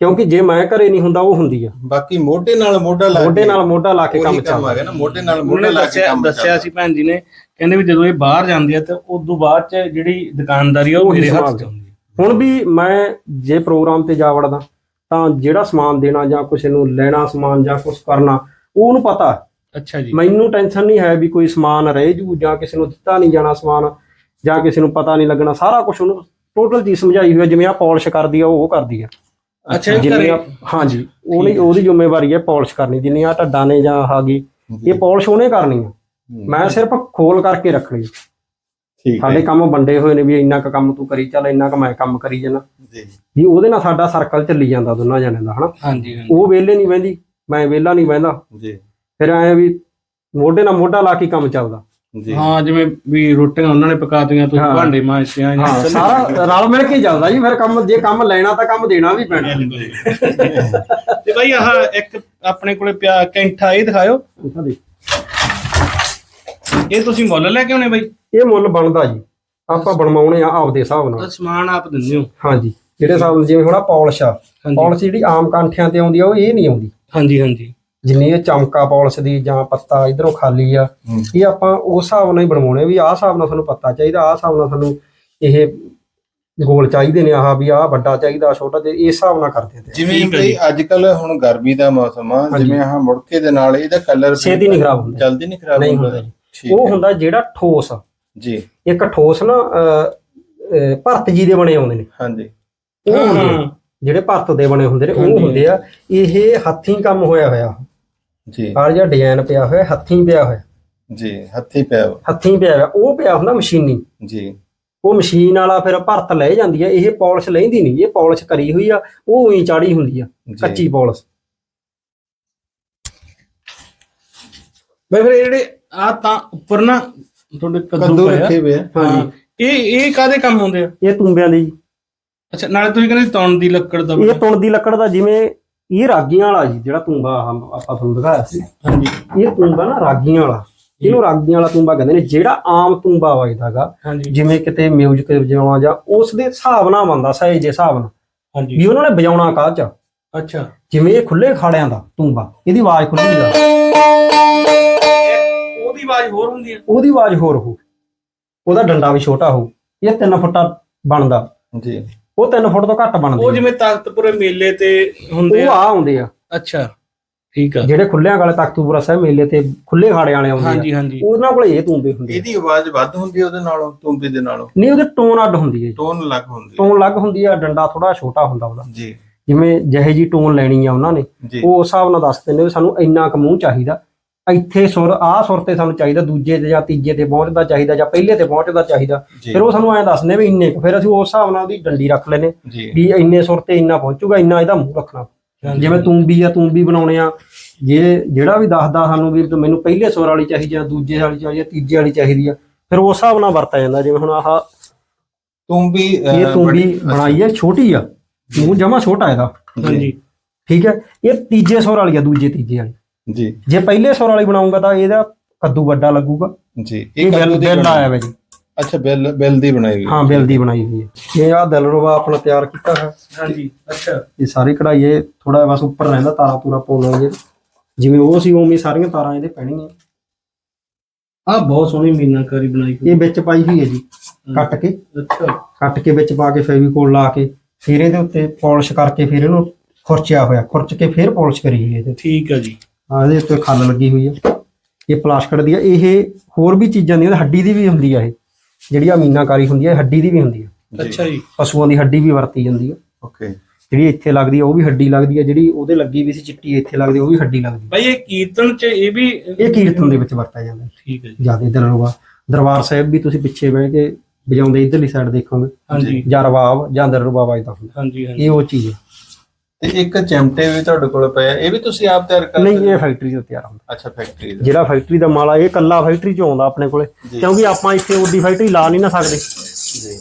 C: ਕਿਉਂਕਿ ਜੇ ਮੈਂ ਘਰੇ ਨਹੀਂ ਹੁੰਦਾ ਉਹ ਹੁੰਦੀ ਆ।
A: ਬਾਕੀ ਮੋਢੇ ਨਾਲ ਮੋਢਾ ਲਾ
C: ਮੋਢੇ ਨਾਲ ਮੋਢਾ ਲਾ ਕੇ ਕੰਮ ਚੱਲਦਾ।
A: ਗਿਆ ਨਾ ਮੋਢੇ ਨਾਲ ਮੋਢਾ ਲਾ ਕੇ
B: ਦੱਸਿਆ
A: ਕੰਮ
B: ਦੱਸਿਆ। ਸੀ ਭੈਣ ਜੀ ਨੇ ਕਹਿੰਦੇ ਵੀ ਜਦੋਂ ਇਹ ਬਾਹਰ ਜਾਂਦੀ ਆ ਤੇ ਉਸ ਤੋਂ ਬਾਅਦ ਚ ਜਿਹੜੀ ਦੁਕਾਨਦਾਰੀ ਆ ਉਹ ਮੇਰੇ ਹੱਥ। ਚ ਹੁੰਦੀ ਆ।
C: ਹੁਣ ਵੀ ਮੈਂ ਜੇ ਪ੍ਰੋਗਰਾਮ ਤੇ ਜਾ ਵੜਦਾ ਤਾਂ ਜਿਹੜਾ ਸਮਾਨ ਦੇਣਾ ਜਾਂ ਕਿਸੇ ਨੂੰ ਲੈਣਾ ਸਮਾਨ ਜਾਂ ਕੁਝ ਕਰਨਾ ਉਹਨੂੰ ਪਤਾ।
B: ਅੱਛਾ ਜੀ।
C: ਮੈਨੂੰ ਟੈਨਸ਼ਨ ਨਹੀਂ ਹੈ ਵੀ ਕੋਈ ਸਮਾਨ ਰਹਿ ਜੂ ਜਾਂ ਕਿਸੇ ਨੂੰ ਦਿੱਤਾ ਨਹੀਂ ਜਾਣਾ ਸਮਾਨ ਜਾਂ ਕਿਸੇ ਨੂੰ ਪਤਾ ਨਹੀਂ ਲੱਗਣਾ। ਸਾਰਾ ਕੁਝ ਉਹਨੂੰ ਟੋਟਲ ਚੀਜ਼ ਸਮਝਾਈ ਹੋਈ ਹੈ ਜਿਵੇਂ ਆ ਪਾਲਿਸ਼ ਕਰਦੀ ਆ ਉਹ ਉਹ ਕਰਦੀ ਆ।
B: ਅੱਛਾ
C: ਆ ਹਾਂਜੀ ਉਹਦੀ ਉਹਦੀ ਜ਼ਿੰਮੇਵਾਰੀ ਹੈ ਪਾਲਿਸ਼ ਕਰਨੀ। ਜਿੰਨੀ ਆ ਢੱਡਾਂ ਨੇ ਜਾਂ ਆਗੀ ਇਹ ਪਾਲਿਸ਼ ਉਹਨੇ ਕਰਨੀ ਆ। ਮੈਂ ਸਿਰਫ ਖੋਲ ਕਰਕੇ ਰੱਖਣੀ
A: ਠੀਕ
C: ਸਾਡੇ ਕੰਮ ਵੰਡੇ ਹੋਏ ਨੇ ਵੀ ਇੰਨਾ ਕੁ ਕੰਮ ਤੂੰ ਕਰੀ ਚੱਲ ਇੰਨਾ ਕੁ ਮੈਂ ਕੰਮ ਕਰੀ ਜਾਣਾ
A: ਜੀ।
C: ਵੀ ਉਹਦੇ ਨਾਲ ਸਾਡਾ ਸਰਕਲ ਚੱਲੀ ਜਾਂਦਾ ਦੋਨਾਂ ਜਣਿਆਂ ਦਾ ਹਨਾ?
B: ਹਾਂਜੀ।
C: ਉਹ ਵਿਹਲੇ ਨਹੀਂ ਬਹਿੰਦੀ। ਮੈਂ ਵਿਹਲਾ ਨਹੀਂ ਬਹਿੰਦਾ।
A: ਜੀ।
C: ਫਿਰ ਐ ਵੀ ਮੋਢੇ ਨਾਲ ਮੋਢਾ ਲਾ ਕੇ ਕੰਮ ਚੱਲਦਾ।
A: ਜੀ।
B: ਹਾਂ ਜਿਵੇਂ ਵੀ ਰੋਟੀਆਂ ਉਹਨਾਂ ਨੇ ਪਕਾਤੀਆਂ ਤੁਸੀਂ
C: ਹਾਂ।
B: ਭਾਂਡੇ ਮਾਂਜਿਆ
C: ਹਾਂ ਸਾਰਾ ਰਲ ਮਿਲ ਕੇ ਚੱਲਦਾ ਜੀ ਫਿਰ ਕੰਮ ਜੇ ਕੰਮ ਲੈਣਾ ਤਾਂ ਕੰਮ ਦੇਣਾ ਵੀ ਪੈਣਾ।
B: ਤੇ ਭਾਈ ਆਹ ਇੱਕ ਆਪਣੇ ਕੋਲੇ ਪਿਆ ਕੈਂਠਾ ਇਹ ਦਿਖਾਓ ਇਹ ਤੁਸੀਂ ਮੁੱਲ ਲੈ ਕੇ ਆਉਣੇ ਬਾਈ?
C: ਇਹ ਮੁੱਲ ਬਣਦਾ ਜੀ। ਆਪਾਂ ਬਣਵਾਉਣੇ ਆ ਆਪਦੇ ਹਿਸਾਬ ਨਾਲ।
B: ਸਮਾਨ ਆਪ ਦਿੰਦੇ ਹੋ।
C: ਹਾਂਜੀ। ਜਿਹੜੇ ਹਿਸਾਬ ਨਾਲ ਜਿਵੇਂ ਹੁਣ ਪਾਲਿਸ਼ ਆ।
B: ਹਾਂਜੀ।
C: ਪਾਲਿਸ਼ ਜਿਹੜੀ ਆਮ ਕਾਂਠਿਆਂ ਤੇ ਆਉਂਦੀ ਆ ਉਹ ਇਹ ਨਹੀਂ ਆਉਂਦੀ।
B: ਹਾਂਜੀ ਹਾਂਜੀ
C: ਜਿੰਨੀ ਇਹ ਚਮਕਾ ਪਾਲਿਸ਼ ਦੀ ਜਾਂ ਪੱਤਾ ਇਧਰੋਂ ਖਾਲੀ ਆ
A: ਹੂੰ।
C: ਇਹ ਆਪਾਂ ਉਸ ਹਿਸਾਬ ਨਾਲ ਹੀ ਬਣਵਾਉਣੇ ਵੀ ਆਹ ਹਿਸਾਬ ਨਾਲ ਤੁਹਾਨੂੰ ਪੱਤਾ ਚਾਹੀਦਾ ਆਹ ਹਿਸਾਬ ਨਾਲ ਤੁਹਾਨੂੰ ਇਹ ਗੋਲ ਚਾਹੀਦੇ ਨੇ ਆਹ ਵੀ ਆਹ ਵੱਡਾ ਚਾਹੀਦਾ ਛੋਟਾ ਤੇ ਇਸ ਹਿਸਾਬ ਨਾਲ ਕਰਦੇ ਤੇ
A: ਜਿਵੇਂ
B: ਠੀਕ ਹੈ
A: ਬਈ
B: ਜੀ।
A: ਅੱਜ ਕੱਲ ਹੁਣ ਗਰਮੀ ਦਾ ਮੌਸਮ ਆ
C: ਹਾਂਜੀ।
A: ਜਿਵੇਂ ਆਹ ਮੁੜਕੇ ਦੇ ਨਾਲ ਇਹਦਾ ਕਲਰ
C: ਛੇਤੀ ਨਹੀਂ ਖਰਾਬ ਹੁੰਦਾ
A: ਜਲਦੀ ਨਹੀਂ ਖਰਾਬ
C: ਨਹੀਂ ਹੁੰਦਾ ਜੀ
A: ਠੀਕ
C: ਉਹ
A: ਹੈ।
C: ਹੁੰਦਾ ਜਿਹੜਾ ਠੋਸ
A: ਜੀ
C: ਇੱਕ ਠੋਸ ਨਾ ਅਹ, ਅਹ, ਭਰਤ ਜੀ ਦੇ ਬਣੇ ਆਉਂਦੇ ਨੇ
A: ਹਾਂਜੀ
C: ਉਹ ਹੁੰਦੇ
B: ਹਾਂ।
C: ਜਿਹੜੇ ਭਰਤ ਦੇ ਬਣੇ ਹੁੰਦੇ ਨੇ ਉਹ। ਹੁੰਦੇ ਆ। ਇਹ ਹੱਥੀਂ ਕੰਮ ਹੋਇਆ ਹੋਇਆ।
A: ਜੀ।
C: ਆਹ ਜਿਹੜਾ ਡਿਜ਼ਾਈਨ ਪਿਆ ਹੋਇਆ ਹੱਥੀਂ ਪਿਆ ਹੋਇਆ।
A: ਜੀ ਹੱਥੀ ਪਿਆ।
C: ਹੱਥੀਂ ਪਿਆ ਹੋਇਆ। ਉਹ ਪਿਆ ਹੁੰਦਾ ਮਸ਼ੀਨੀ।
A: ਜੀ।
C: ਉਹ ਮਸ਼ੀਨ ਵਾਲਾ ਫਿਰ ਭਰਤ ਲੈ ਜਾਂਦੀ ਆ। ਇਹ ਪਾਲਿਸ਼ ਲੈਂਦੀ ਨਹੀਂ। ਇਹ ਪਾਲਿਸ਼ ਕਰੀ ਹੋਈ ਆ। ਉਹ ਉਹੀ ਚਾੜੀ ਹੁੰਦੀ ਆ।
A: ਜੀ।
C: ਕੱਚੀ ਪਾਲਿਸ਼।
B: ਬਈ ਫਿਰ ਇਹ ਜਿਹੜੇ ਆ ਤਾਂ ਉੱਪਰ ਨਾ ਤੁਹਾਡੇ ਕੱਦੂ
A: ਰੱਖੇ ਹੋਏ ਆ।
C: ਹਾਂਜੀ।
B: ਇਹ ਇਹ ਕਾਦੇ ਕੰਮ ਹੁੰਦੇ ਆ?
C: ਇਹ ਤੁੰਬਿਆਂ ਦੀ
B: ਅੱਛਾ ਨਾਲੇ ਤੁਸੀਂ ਕਹਿੰਦੇ ਤੌਣ ਦੀ ਲੱਕੜ ਦਾ
C: ਇਹ ਤੁਣ ਦੀ ਲੱਕੜ ਦਾ ਜਿਵੇਂ ਇਹ ਰਾਗੀਆਂ ਵਾਲਾ ਜੀ ਜਿਹੜਾ ਤੂੰਬਾ ਆਹ ਆਪਾਂ ਤੁਹਾਨੂੰ ਦਿਖਾਇਆ ਸੀ।
B: ਹਾਂਜੀ।
C: ਇਹ ਤੂੰਬਾ ਨਾ ਰਾਗੀਆਂ ਵਾਲਾ। ਇਹਨੂੰ ਰਾਗੀਆਂ ਵਾਲਾ ਤੂੰਬਾ ਕਹਿੰਦੇ ਨੇ ਜਿਹੜਾ ਆਮ ਤੂੰਬਾ ਵੱਜਦਾਗਾ
B: ਹਾਂਜੀ।
C: ਜਿਵੇਂ ਕਿਤੇ ਮਿਊਜ਼ਿਕ ਵਜਾਉਣਾ ਜਾਂ ਉਸ ਦੇ ਹਿਸਾਬ ਨਾਲ ਬੰਦਾ ਸਹਿਜ ਦੇ ਹਿਸਾਬ ਨਾਲ।
B: ਹਾਂਜੀ।
C: ਵੀ ਉਹਨਾਂ ਨੇ ਵਜਾਉਣਾ ਕਾਹ ਚ?
B: ਅੱਛਾ।
C: ਜਿਵੇਂ ਇਹ ਖੁੱਲੇ ਖਾੜਿਆਂ ਦਾ ਤੂੰਬਾ ਇਹਦੀ ਆਵਾਜ਼ ਖੁੱਲੀ ਆ।
B: ਉਹਦੀ ਆਵਾਜ਼ ਹੋਰ ਹੁੰਦੀ ਹੈ
C: ਉਹਦੀ ਆਵਾਜ਼ ਹੋਰ ਹੋ ਉਹਦਾ ਡੰਡਾ ਵੀ ਛੋਟਾ ਹੋ ਇਹ 3 ਫੁੱਟਾ ਬਣਦਾ।
A: ਜੀ।
C: ਉਹ 3 ਫੁੱਟ ਤੋਂ ਘੱਟ
B: ਉਹ
C: ਬਣਦੇ
B: ਜਿਵੇਂ ਤਖਤਪੁਰੇ ਮੇਲੇ ਤੇ ਹੁੰਦੇ
C: ਉਹ
B: ਆ।
C: ਆ ਆਉਂਦੇ ਆ।
B: ਅੱਛਾ ਠੀਕ ਆ।
C: ਜਿਹੜੇ ਖੁੱਲਿਆਂ ਵਾਲੇ ਤਖਤੂਪੁਰਾ ਸਾਹਿਬ ਮੇਲੇ ਤੇ ਖੁੱਲੇ ਖਾੜੇ ਵਾਲੇ ਆਉਂਦੇ ਆ।
B: ਹਾਂਜੀ ਹਾਂਜੀ।
C: ਉਹਨਾਂ ਕੋਲ ਇਹ ਤੂੰਬੇ ਹੁੰਦੇ ਆ।
A: ਇਹਦੀ ਆਵਾਜ਼ ਵੱਧ ਹੁੰਦੀ ਹੈ ਉਹਦੇ ਨਾਲੋਂ ਤੂੰਬੀ ਦੇ ਨਾਲੋਂ?
C: ਨਹੀਂ ਉਹਦੇ ਟੋਨ ਅੱਡ ਹੁੰਦੀ ਹੈ ਜੀ।
A: ਟੋਨ ਅਲੱਗ ਹੁੰਦੀ ਹੈ
C: ਟੋਨ ਅਲੱਗ ਹੁੰਦੀ ਆ ਡੰਡਾ ਥੋੜਾ ਛੋਟਾ ਹੁੰਦਾ ਉਹਦਾ।
A: ਜੀ।
C: ਜਿਵੇਂ ਜਿਹੇ ਜੀ ਟੋਨ ਲੈਣੀ ਆ ਉਹਨਾਂ ਨੇ
A: ਜੀ।
C: ਉਹ ਉਸ ਹਿਸਾਬ ਨਾਲ ਦੱਸ ਦਿੰਦੇ ਵੀ ਸਾਨੂੰ ਇੰਨਾ ਕੁ ਮੂੰਹ ਚਾਹੀਦਾ। ਇੱਥੇ ਸੁਰ ਆਹ ਸੁਰ ਤੇ ਸਾਨੂੰ ਚਾਹੀਦਾ ਦੂਜੇ ਤੇ ਜਾਂ ਤੀਜੇ ਤੇ ਪਹੁੰਚਦਾ ਚਾਹੀਦਾ ਜਾਂ ਪਹਿਲੇ ਤੇ ਪਹੁੰਚਦਾ ਚਾਹੀਦਾ। ਫਿਰ ਉਹ ਸਾਨੂੰ ਐਂ ਦੱਸਦੇ ਵੀ ਇੰਨੇ ਕੁ ਫਿਰ ਅਸੀਂ ਉਸ ਹਿਸਾਬ ਨਾਲ ਉਹਦੀ ਡੰਡੀ ਰੱਖ ਲੈਨੇ
A: ਜੀ।
C: ਵੀ ਇੰਨੇ ਸੁਰ ਤੇ ਇੰਨਾ ਪਹੁੰਚੂਗਾ ਇੰਨਾ ਇਹਦਾ ਮੂੰਹ ਰੱਖਣਾ। ਜਿਵੇਂ ਤੂੰਬੀ ਆ ਤੂੰਬੀ ਬਣਾਉਣੇ ਆ। ਜੇ ਜਿਹੜਾ ਵੀ ਦੱਸਦਾ ਸਾਨੂੰ ਵੀ ਤੂੰ ਮੈਨੂੰ ਪਹਿਲੇ ਸੁਰ ਵਾਲੀ ਚਾਹੀਦੀ ਆ ਦੂਜੇ ਵਾਲੀ ਚਾਹੀਦੀ ਆ ਤੀਜੇ ਵਾਲੀ ਚਾਹੀਦੀ ਆ ਫਿਰ ਉਸ ਹਿਸਾਬ ਨਾਲ ਵਰਤਿਆ ਜਾਂਦਾ। ਜਿਵੇਂ ਹੁਣ ਆਹ
A: ਤੂੰਬੀ ਅਹ,
C: ਇਹ ਤੂੰਬੀ
A: ਬੜੀ-
C: ਬਣਾਈ ਹੈ ਛੋਟੀ ਆ। ਮੂੰਹ ਜਮਾ ਛੋਟਾ ਇਹਦਾ।
B: ਹਾਂਜੀ।
C: ਠੀਕ ਹੈ। ਇਹ ਤੀਜੇ ਸੁਰ ਵਾਲੀ ਆ ਦੂਜੇ ਤੀਜੇ ਵਾਲੀ।
A: ਜੀ।
C: ਜੇ ਪਹਿਲੇ ਸੁਰ ਵਾਲੀ ਬਣਾਉਂਗਾ ਤਾਂ ਇਹਦਾ ਕੱਦੂ ਵੱਡਾ ਲੱਗੂਗਾ।
A: ਜੀ
C: ਇਹ
A: ਕੱਦੂ
C: ਬਿੱਲ
A: ਦੀ
C: ਬਿੱਲ ਆਇਆ ਵਾ ਜੀ।
A: ਅੱਛਾ ਬਿੱਲ ਬਿੱਲ ਦੀ ਬਣਾਈ ਹੋਈ
C: ਹਾਂ। ਬਿੱਲ ਦੀ ਬਣਾਈ ਹੋਈ ਹੈ। ਇਹ ਆ ਦਿਲਰੂਬਾ ਆਪਣਾ ਤਿਆਰ ਕੀਤਾ ਹੈ
B: ਹਾਂਜੀ ਅੱਛਾ।
C: ਇਹ ਸਾਰੀ ਕਢਾਈ ਇਹ ਥੋੜਾ ਬਸ ਉੱਪਰ ਰਹਿੰਦਾ ਤਾਰਾ ਪੂਰਾ ਪਾਉਣਾ ਜੀ ਜਿਵੇਂ ਉਹ ਸੀ ਉਵੇਂ ਹੀ ਸਾਰੀਆਂ ਤਾਰਾਂ ਇਹਦੇ ਪੈਣਗੀਆਂ
B: ਆ ਬਹੁਤ ਸੋਹਣੀ ਮੀਨਾਕਾਰੀ ਬਣਾਈ ਹੋਈ।
C: ਇਹ ਵਿੱਚ ਪਾਈ ਹੋਈ ਹੈ ਜੀ ਕੱਟ ਕੇ।
B: ਅੱਛਾ।
C: ਕੱਟ ਕੇ ਵਿੱਚ ਪਾ ਕੇ ਫੈਵੀਕੋਲ ਲਾ ਕੇ ਫਿਰ ਇਹਦੇ ਉੱਤੇ ਪਾਲਿਸ਼ ਕਰਕੇ ਫਿਰ ਇਹਨੂੰ ਖੁਰਚਿਆ ਹੋਇਆ। ਖੁਰਚ ਕੇ ਫਿਰ ਪਾਲਿਸ਼ ਕਰੀ ਹੋਈ ਹੈ ਇਹਦੇ
B: ਠੀਕ ਆ ਜੀ।
C: ਆ ਇਹਦੇ ਉੱਤੇ ਖੱਲ ਲੱਗੀ ਹੋਈ ਹੈ ਇਹ ਪਲਾਸਟਿਕ ਦੀ ਹੈ ਇਹ ਹੋਰ ਵੀ ਚੀਜ਼ਾਂ ਦੀ ਹੱਡੀ ਦੀ ਵੀ ਹੁੰਦੀ ਹੈ ਇਹ। ਜਿਹੜੀ ਆ ਮੀਨਾਕਾਰੀ ਹੁੰਦੀ ਹੈ ਇਹ ਹੱਡੀ ਦੀ ਵੀ ਹੁੰਦੀ ਹੈ
B: ਅੱਛਾ ਜੀ।
C: ਪਸ਼ੂਆਂ ਦੀ ਹੱਡੀ ਵੀ ਵਰਤੀ ਜਾਂਦੀ ਹੈ
A: ਓਕੇ।
C: ਜਿਹੜੀ ਇੱਥੇ ਲੱਗਦੀ ਹੈ ਉਹ ਵੀ ਹੱਡੀ ਲੱਗਦੀ ਹੈ ਜਿਹੜੀ ਉਹਦੇ ਲੱਗੀ ਵੀ ਸੀ ਚਿੱਟੀ ਇੱਥੇ ਲੱਗਦੀ ਉਹ ਵੀ ਹੱਡੀ ਲੱਗਦੀ ਹੈ
B: ਭਾਈ ਇਹ ਕੀਰਤਨ ਚ ਇਹ ਵੀ
C: ਇਹ ਕੀਰਤਨ ਦੇ ਵਿੱਚ ਵਰਤਿਆ ਜਾਂਦਾ ਹੈ।
B: ਠੀਕ ਹੈ ਜੀ।
C: ਜ਼ਿਆਦਾ ਦਰਬਾਰ ਦਰਬਾਰ ਸਾਹਿਬ ਵੀ ਤੁਸੀਂ ਪਿੱਛੇ ਬਹਿ ਕੇ ਵਜਾਉਂਦੇ ਇਧਰਲੀ ਸਾਈਡ ਦੇਖੋਗੇ।
B: ਹਾਂਜੀ।
C: ਜਾਂ ਰਵਾਬ ਜਾਂ ਦਰਬਾਰ ਵੱਜਦਾ ਹੁੰਦਾ।
B: ਹਾਂਜੀ ਹਾਂਜੀ।
C: ਇਹ ਉਹ ਚੀਜ਼ ਹੈ
A: ਤੇ ਇੱਕ ਚਿਮਟੇ ਵੀ ਤੁਹਾਡੇ ਕੋਲ ਪਏ ਆ। ਇਹ ਵੀ ਤੁਸੀਂ ਆਪ ਤਿਆਰ ਕਰਦੇ
C: ਨਹੀਂ ਇਹ ਫੈਕਟਰੀ ਤੋਂ ਤਿਆਰ ਹੁੰਦਾ।
A: ਅੱਛਾ ਫੈਕਟਰੀ ਦਾ
C: ਜਿਹੜਾ ਫੈਕਟਰੀ ਦਾ ਮਾਲ ਆ ਇਹ ਕੱਲਾ ਫੈਕਟਰੀ ਚੋਂ ਆਉਂਦਾ ਆਪਣੇ ਕੋਲੇ। ਕਿਉਂਕਿ ਆਪਾਂ ਇੱਥੇ ਉਹਦੀ ਫੈਕਟਰੀ ਲਾ ਨਹੀਂ ਨਾ ਸਕਦੇ।
A: ਜੀ।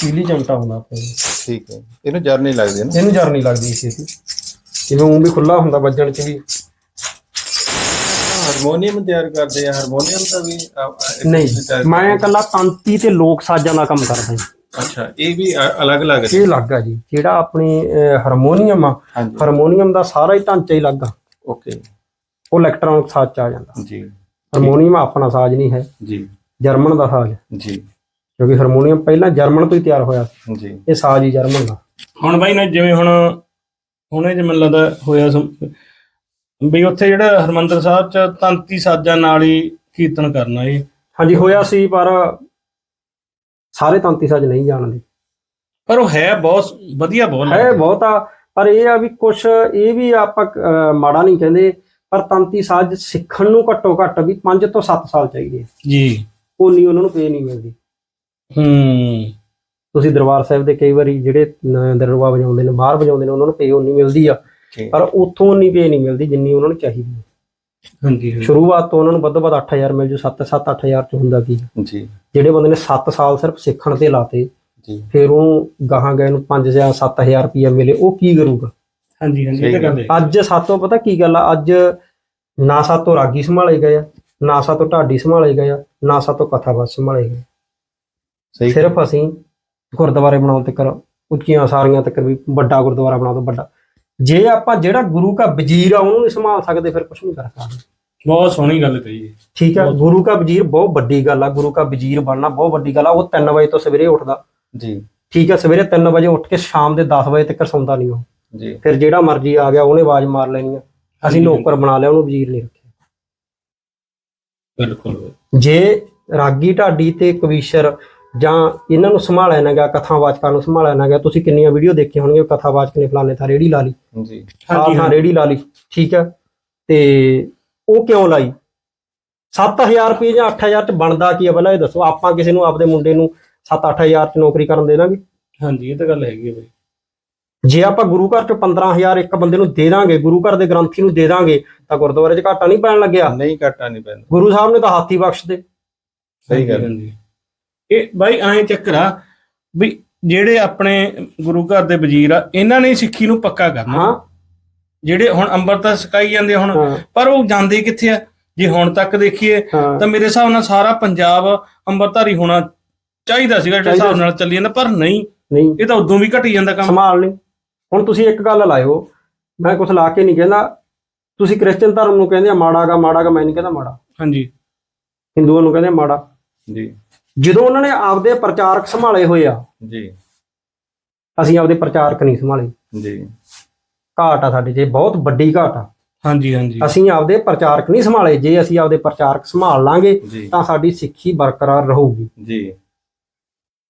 C: ਪੀਲੀ ਚਮਟਾ ਹੁੰਦਾ ਆਪਣੇ।
A: ਠੀਕ ਹੈ। ਇਹਨੂੰ ਜਰ ਨਹੀਂ ਲੱਗਦੀ ਨਾ?
C: ਇਹਨੂੰ ਜਰ ਨਹੀਂ ਲੱਗਦੀ ਇਸ ਦੀ। ਜਿਵੇਂ ਉਹ ਵੀ ਖੁੱਲਾ ਹੁੰਦਾ ਵੱਜਣ ਚ ਵੀ।
A: ਹਾਰਮੋਨੀਅਮ ਤਿਆਰ ਕਰਦੇ ਆ। ਹਾਰਮੋਨੀਅਮ ਦਾ ਵੀ
C: ਨਹੀਂ ਮੈਂ ਕੱਲਾ ਤਾਂਤੀ ਤੇ ਲੋਕ ਸਾਜ਼ਾਂ ਦਾ ਕੰਮ ਕਰਦਾ ਜੀ।
A: ਅੱਛਾ ਇਹ ਵੀ ਅਲੱਗ ਅਲੱਗ
C: ਇਹ ਅਲੱਗ ਆ ਜੀ। ਜਿਹੜਾ ਆਪਣੀ ਹਾਰਮੋਨੀਅਮ ਆ
A: ਹਾਂਜੀ।
C: ਹਾਰਮੋਨੀਅਮ ਦਾ ਸਾਰਾ ਹੀ ਢਾਂਚਾ ਹੀ ਅਲੱਗ ਆ।
A: ਓਕੇ।
C: ਉਹ ਇਲੈਕਟ੍ਰੋਨਿਕ ਸਾਜ਼ ਚ ਆ ਜਾਂਦਾ।
A: ਜੀ।
C: ਹਾਰਮੋਨੀਅਮ ਆਪਣਾ ਸਾਜ਼ ਨਹੀਂ ਹੈ।
A: ਜੀ।
C: ਜਰਮਨ ਦਾ ਸਾਜ਼। ਹੈ
A: ਜੀ।
C: ਕਿਉਂਕਿ ਹਾਰਮੋਨੀਅਮ ਪਹਿਲਾਂ ਜਰਮਨ ਤੋਂ ਹੀ ਤਿਆਰ ਹੋਇਆ ਸੀ।
A: ਜੀ।
C: ਇਹ ਸਾਜ਼ ਹੀ ਜਰਮਨ ਦਾ।
B: ਹੁਣ ਬਾਈ ਨਾ ਜਿਵੇਂ ਹੁਣ ਹੁਣੇ ਜੇ ਮੈਨੂੰ ਲੱਗਦਾ ਹੋਇਆ ਸਮ- ਵੀ ਉੱਥੇ ਜਿਹੜਾ ਹਰਮੰਦਰ ਸਾਹਿਬ ਚ ਤੰਤੀ ਸਾਜ਼ਾਂ ਨਾਲ ਹੀ ਕੀਰਤਨ ਕਰਨਾ ਇਹ
C: ਹਾਂਜੀ ਹੋਇਆ ਸੀ ਪਰ ਸਾਰੇ ਤਾਂਤੀ ਸਾਜ਼ ਨਹੀਂ ਜਾਣਦੇ।
B: ਪਰ ਉਹ ਹੈ ਬਹੁਤ ਵਧੀਆ ਬਹੁਤ
C: ਹੈ। ਬਹੁਤ ਆ ਪਰ ਇਹ ਆ ਵੀ ਕੁਛ ਇਹ ਵੀ ਆਪਾਂ ਮਾੜਾ ਨਹੀਂ ਕਹਿੰਦੇ ਪਰ ਤਾਂਤੀ ਸਾਜ਼ ਸਿੱਖਣ ਨੂੰ ਘੱਟੋ ਘੱਟ ਵੀ 5 ਤੋਂ 7 ਸਾਲ ਚਾਹੀਦੇ
B: ਜੀ।
C: ਉਨੀ ਉਹਨਾਂ ਨੂੰ ਪੇ ਨਹੀਂ ਮਿਲਦੀ।
B: ਹੂੰ।
C: ਤੁਸੀਂ ਦਰਬਾਰ ਸਾਹਿਬ ਦੇ ਕਈ ਵਾਰੀ ਜਿਹੜੇ ਦਰਬਾਰ ਵਜਾਉਂਦੇ ਨੇ ਬਾਹਰ ਵਜਾਉਂਦੇ ਨੇ ਉਹਨਾਂ ਨੂੰ ਪੇ ਉਨੀ ਮਿਲਦੀ ਆ। ਪਰ ਉੱਥੋਂ ਉਨੀ ਪੇ ਨਹੀਂ ਮਿਲਦੀ ਜਿੰਨੀ ਉਹਨਾਂ ਨੂੰ ਚਾਹੀਦੀ। ਹੈ
B: ਹਾਂਜੀ ਹਾਂਜੀ।
C: ਸ਼ੁਰੂਆਤ ਤੋਂ ਉਹਨਾਂ ਨੂੰ ਵੱਧ ਤੋਂ ਵੱਧ 8000 ਮਿਲ ਜੂ 7 7 8000 ਚ ਹੁੰਦਾ ਕੀ?
A: ਜੀ।
C: ਜਿਹੜੇ ਬੰਦੇ ਨੇ 7 ਸਾਲ ਸਿਰਫ ਸਿੱਖਣ ਤੇ ਲਾਤੇ
A: ਜੀ।
C: ਫਿਰ ਉਹ ਗਾਹਾਂ ਗਏ ਨੂੰ 5000 7000 ਰੁਪਇਆ ਮਿਲੇ ਉਹ ਕੀ ਕਰੂਗਾ?
B: ਹਾਂਜੀ ਹਾਂਜੀ ਇਹ ਤਾਂ ਗੱਲ ਹੈ।
C: ਅੱਜ ਸਾਤੋਂ ਪਤਾ ਕੀ ਗੱਲ ਆ ਅੱਜ ਨਾ ਸਾਤੋਂ ਰਾਗੀ ਸੰਭਾਲੇ ਗਏ ਆ ਨਾ ਸਾਤੋਂ ਢਾਡੀ ਸੰਭਾਲੇ ਗਏ ਆ ਨਾ ਸਾਤੋਂ ਕਥਾਵਾਦ ਸੰਭਾਲੇ ਗਏ
A: ਸਹੀ।
C: ਸਿਰਫ ਅਸੀਂ ਗੁਰਦੁਆਰੇ ਬਣਾਉਣ ਤੱਕ ਉੱਚੀਆਂ ਸਾਰੀਆਂ ਤੱਕ ਵੀ ਵੱਡਾ ਗੁਰਦੁਆਰਾ ਬਣਾ ਦੋ ਵੱਡਾ। ਜੇ ਆਪਾਂ ਜਿਹੜਾ ਗੁਰੂ ਕਾ ਵਜ਼ੀਰ ਆ ਉਹਨੂੰ ਨਹੀਂ ਸੰਭਾਲ ਸਕਦੇ ਫਿਰ ਕੁਝ ਨਹੀਂ ਕਰ ਸਕਦੇ।
B: ਬਹੁਤ ਸੋਹਣੀ ਗੱਲ ਕਹੀ ਹੈ।
C: ਠੀਕ ਹੈ ਗੁਰੂ ਕਾ ਵਜ਼ੀਰ ਬਹੁਤ ਵੱਡੀ ਗੱਲ ਆ ਗੁਰੂ ਕਾ ਵਜ਼ੀਰ ਬਣਨਾ ਬਹੁਤ ਵੱਡੀ ਗੱਲ ਆ ਉਹ 3 ਵਜੇ ਤੋਂ ਸਵੇਰੇ ਉੱਠਦਾ।
A: ਜੀ।
C: ਠੀਕ ਹੈ ਸਵੇਰੇ 3 ਵਜੇ ਉੱਠ ਕੇ ਸ਼ਾਮ ਦੇ 10 ਵਜੇ ਤੱਕ ਸੌਂਦਾ ਨਹੀਂ ਉਹ।
A: ਜੀ।
C: ਫਿਰ ਜਿਹੜਾ ਮਰਜ਼ੀ ਆ ਗਿਆ ਉਹਨੇ ਆਵਾਜ਼ ਮਾਰ ਲੈਣੀ ਆ। ਅਸੀਂ ਨੌਕਰ ਬਣਾ ਲਿਆ ਉਹਨੂੰ ਵਜ਼ੀਰ ਨਹੀਂ ਰੱਖਿਆ।
B: ਬਿਲਕੁਲ।
C: ਜੇ ਰਾਗੀ ਢਾਡੀ ਤੇ ਕਵੀਸ਼ਰ ਜਾਂ ਇਹਨਾਂ ਨੂੰ ਸੰਭਾਲਿਆ ਨਾ ਗਿਆ ਕਥਾਵਾਚਕਾਂ ਨੂੰ ਸੰਭਾਲਿਆ ਨਾ ਗਿਆ ਤੁਸੀਂ ਕਿੰਨੀਆਂ ਵੀਡੀਓ ਦੇਖੀਆਂ ਹੋਣਗੀਆਂ ਕਥਾਵਾਚਕ ਨੇ ਫਲਾਣੇ ਥਾਂ ਰੇੜੀ ਲਾ ਲਈ।
A: ਜੀ।
C: ਆਹ ਥਾਂ ਰੇੜੀ ਲਾ ਲਈ ਠੀਕ ਹੈ। ਤੇ ਉਹ ਕਿਉਂ ਲਾਈ? 7000 ਰੁਪਏ ਜਾਂ 8000 ਚ ਬਣਦਾ ਕੀ ਹੈ ਪਹਿਲਾਂ ਇਹ ਦੱਸੋ। ਆਪਾਂ ਕਿਸੇ ਨੂੰ ਆਪਦੇ ਮੁੰਡੇ ਨੂੰ 7-8000 ਚ ਨੌਕਰੀ ਕਰਨ ਦੇ ਦਾਂਗੇ।
B: ਹਾਂਜੀ ਇਹ ਤਾਂ ਗੱਲ ਹੈਗੀ ਹੈ ਬਾਈ।
C: ਜੇ ਆਪਾਂ ਗੁਰੂ ਘਰ ਚ 15000 ਇੱਕ ਬੰਦੇ ਨੂੰ ਦੇ ਦਾਂਗੇ ਗੁਰੂ ਘਰ ਦੇ ਗ੍ਰੰਥੀ ਨੂੰ ਦੇ ਦਾਂਗੇ ਤਾਂ ਗੁਰਦੁਆਰੇ 'ਚ ਘਾਟਾ ਨਹੀਂ ਪੈਣ ਲੱਗਿਆ।
A: ਨਹੀਂ ਘਾਟਾ ਨਹੀਂ ਪੈਂਦਾ।
C: ਗੁਰੂ ਸਾਹਿਬ ਨੇ ਤਾਂ ਹਾਥੀ ਬਖਸ਼ ਦੇ
A: ਸਹੀ ਗੱਲ।
B: ਹਾਂਜੀ। ਇਹ ਬਾਈ ਐਂ ਚੱਕਰ ਆ ਵੀ ਜਿਹੜੇ ਆਪਣੇ ਗੁਰੂ ਘਰ ਦੇ ਵਜ਼ੀਰ ਆ ਇਹਨਾਂ ਨੇ ਸਿੱਖੀ ਨੂੰ ਪੱਕਾ ਕਰਨਾ।
C: ਹਾਂ।
B: ਜਿਹੜੇ ਹੁਣ ਅੰਮ੍ਰਿਤ ਸਿਖਾਈ ਜਾਂਦੇ ਹੁਣ ਪਰ ਉਹ ਜਾਂਦੇ ਕਿੱਥੇ ਆ? ਜੇ ਹੁਣ ਤੱਕ ਦੇਖੀਏ ਤਾਂ ਮੇਰੇ ਹਿਸਾਬ ਨਾਲ ਸਾਰਾ ਪੰਜਾਬ ਅੰਮ੍ਰਿਤਧਾਰੀ ਹੋਣਾ ਚਾਹੀਦਾ ਸੀਗਾ ਜਿਹੜੇ ਹਿਸਾਬ ਨਾਲ ਚੱਲੀ ਜਾਂਦਾ ਪਰ ਨਹੀਂ।
C: ਨਹੀਂ।
B: ਇਹ ਤਾਂ ਉਦੋਂ ਵੀ ਘਟੀ ਜਾਂਦਾ ਕੰਮ।
C: ਸੰਭਾਲ ਨਹੀਂ ਹੁਣ ਤੁਸੀਂ ਇੱਕ ਗੱਲ ਲਾਇਓ ਮੈਂ ਕੁਝ ਲਾ ਕੇ ਨਹੀਂ ਕਹਿੰਦਾ। ਤੁਸੀਂ ਕ੍ਰਿਸਚੀਅਨ ਧਰਮ ਨੂੰ ਕਹਿੰਦੇ ਆ ਮਾੜਾਗਾ ਮਾੜਾਗਾ ਮੈਂ ਨਹੀਂ ਕਹਿੰਦਾ ਮਾੜਾ।
B: ਹਾਂਜੀ।
C: ਹਿੰਦੂਆਂ ਨੂੰ ਕਹਿੰਦੇ ਆ ਮਾੜਾ।
A: ਜੀ।
C: ਜਦੋਂ ਉਹਨਾਂ ਨੇ ਆਪਦੇ ਪ੍ਰਚਾਰਕ ਸੰਭਾਲੇ ਹੋਏ ਆ
A: ਜੀ।
C: ਅਸੀਂ ਆਪਦੇ ਪ੍ਰਚਾਰਕ ਨਹੀਂ ਸੰਭਾਲੇ।
A: ਜੀ।
C: ਘਾਟ ਆ ਸਾਡੇ 'ਚ ਬਹੁਤ ਵੱਡੀ ਘਾਟ ਆ।
B: ਹਾਂਜੀ ਹਾਂਜੀ।
C: ਅਸੀਂ ਆਪਦੇ ਪ੍ਰਚਾਰਕ ਨਹੀਂ ਸੰਭਾਲੇ ਜੇ ਅਸੀਂ ਆਪਦੇ ਪ੍ਰਚਾਰਕ ਸੰਭਾਲ ਲਾਂਗੇ ਤਾਂ ਸਾਡੀ ਸਿੱਖੀ ਬਰਕਰਾਰ ਰਹੂਗੀ।
A: ਜੀ।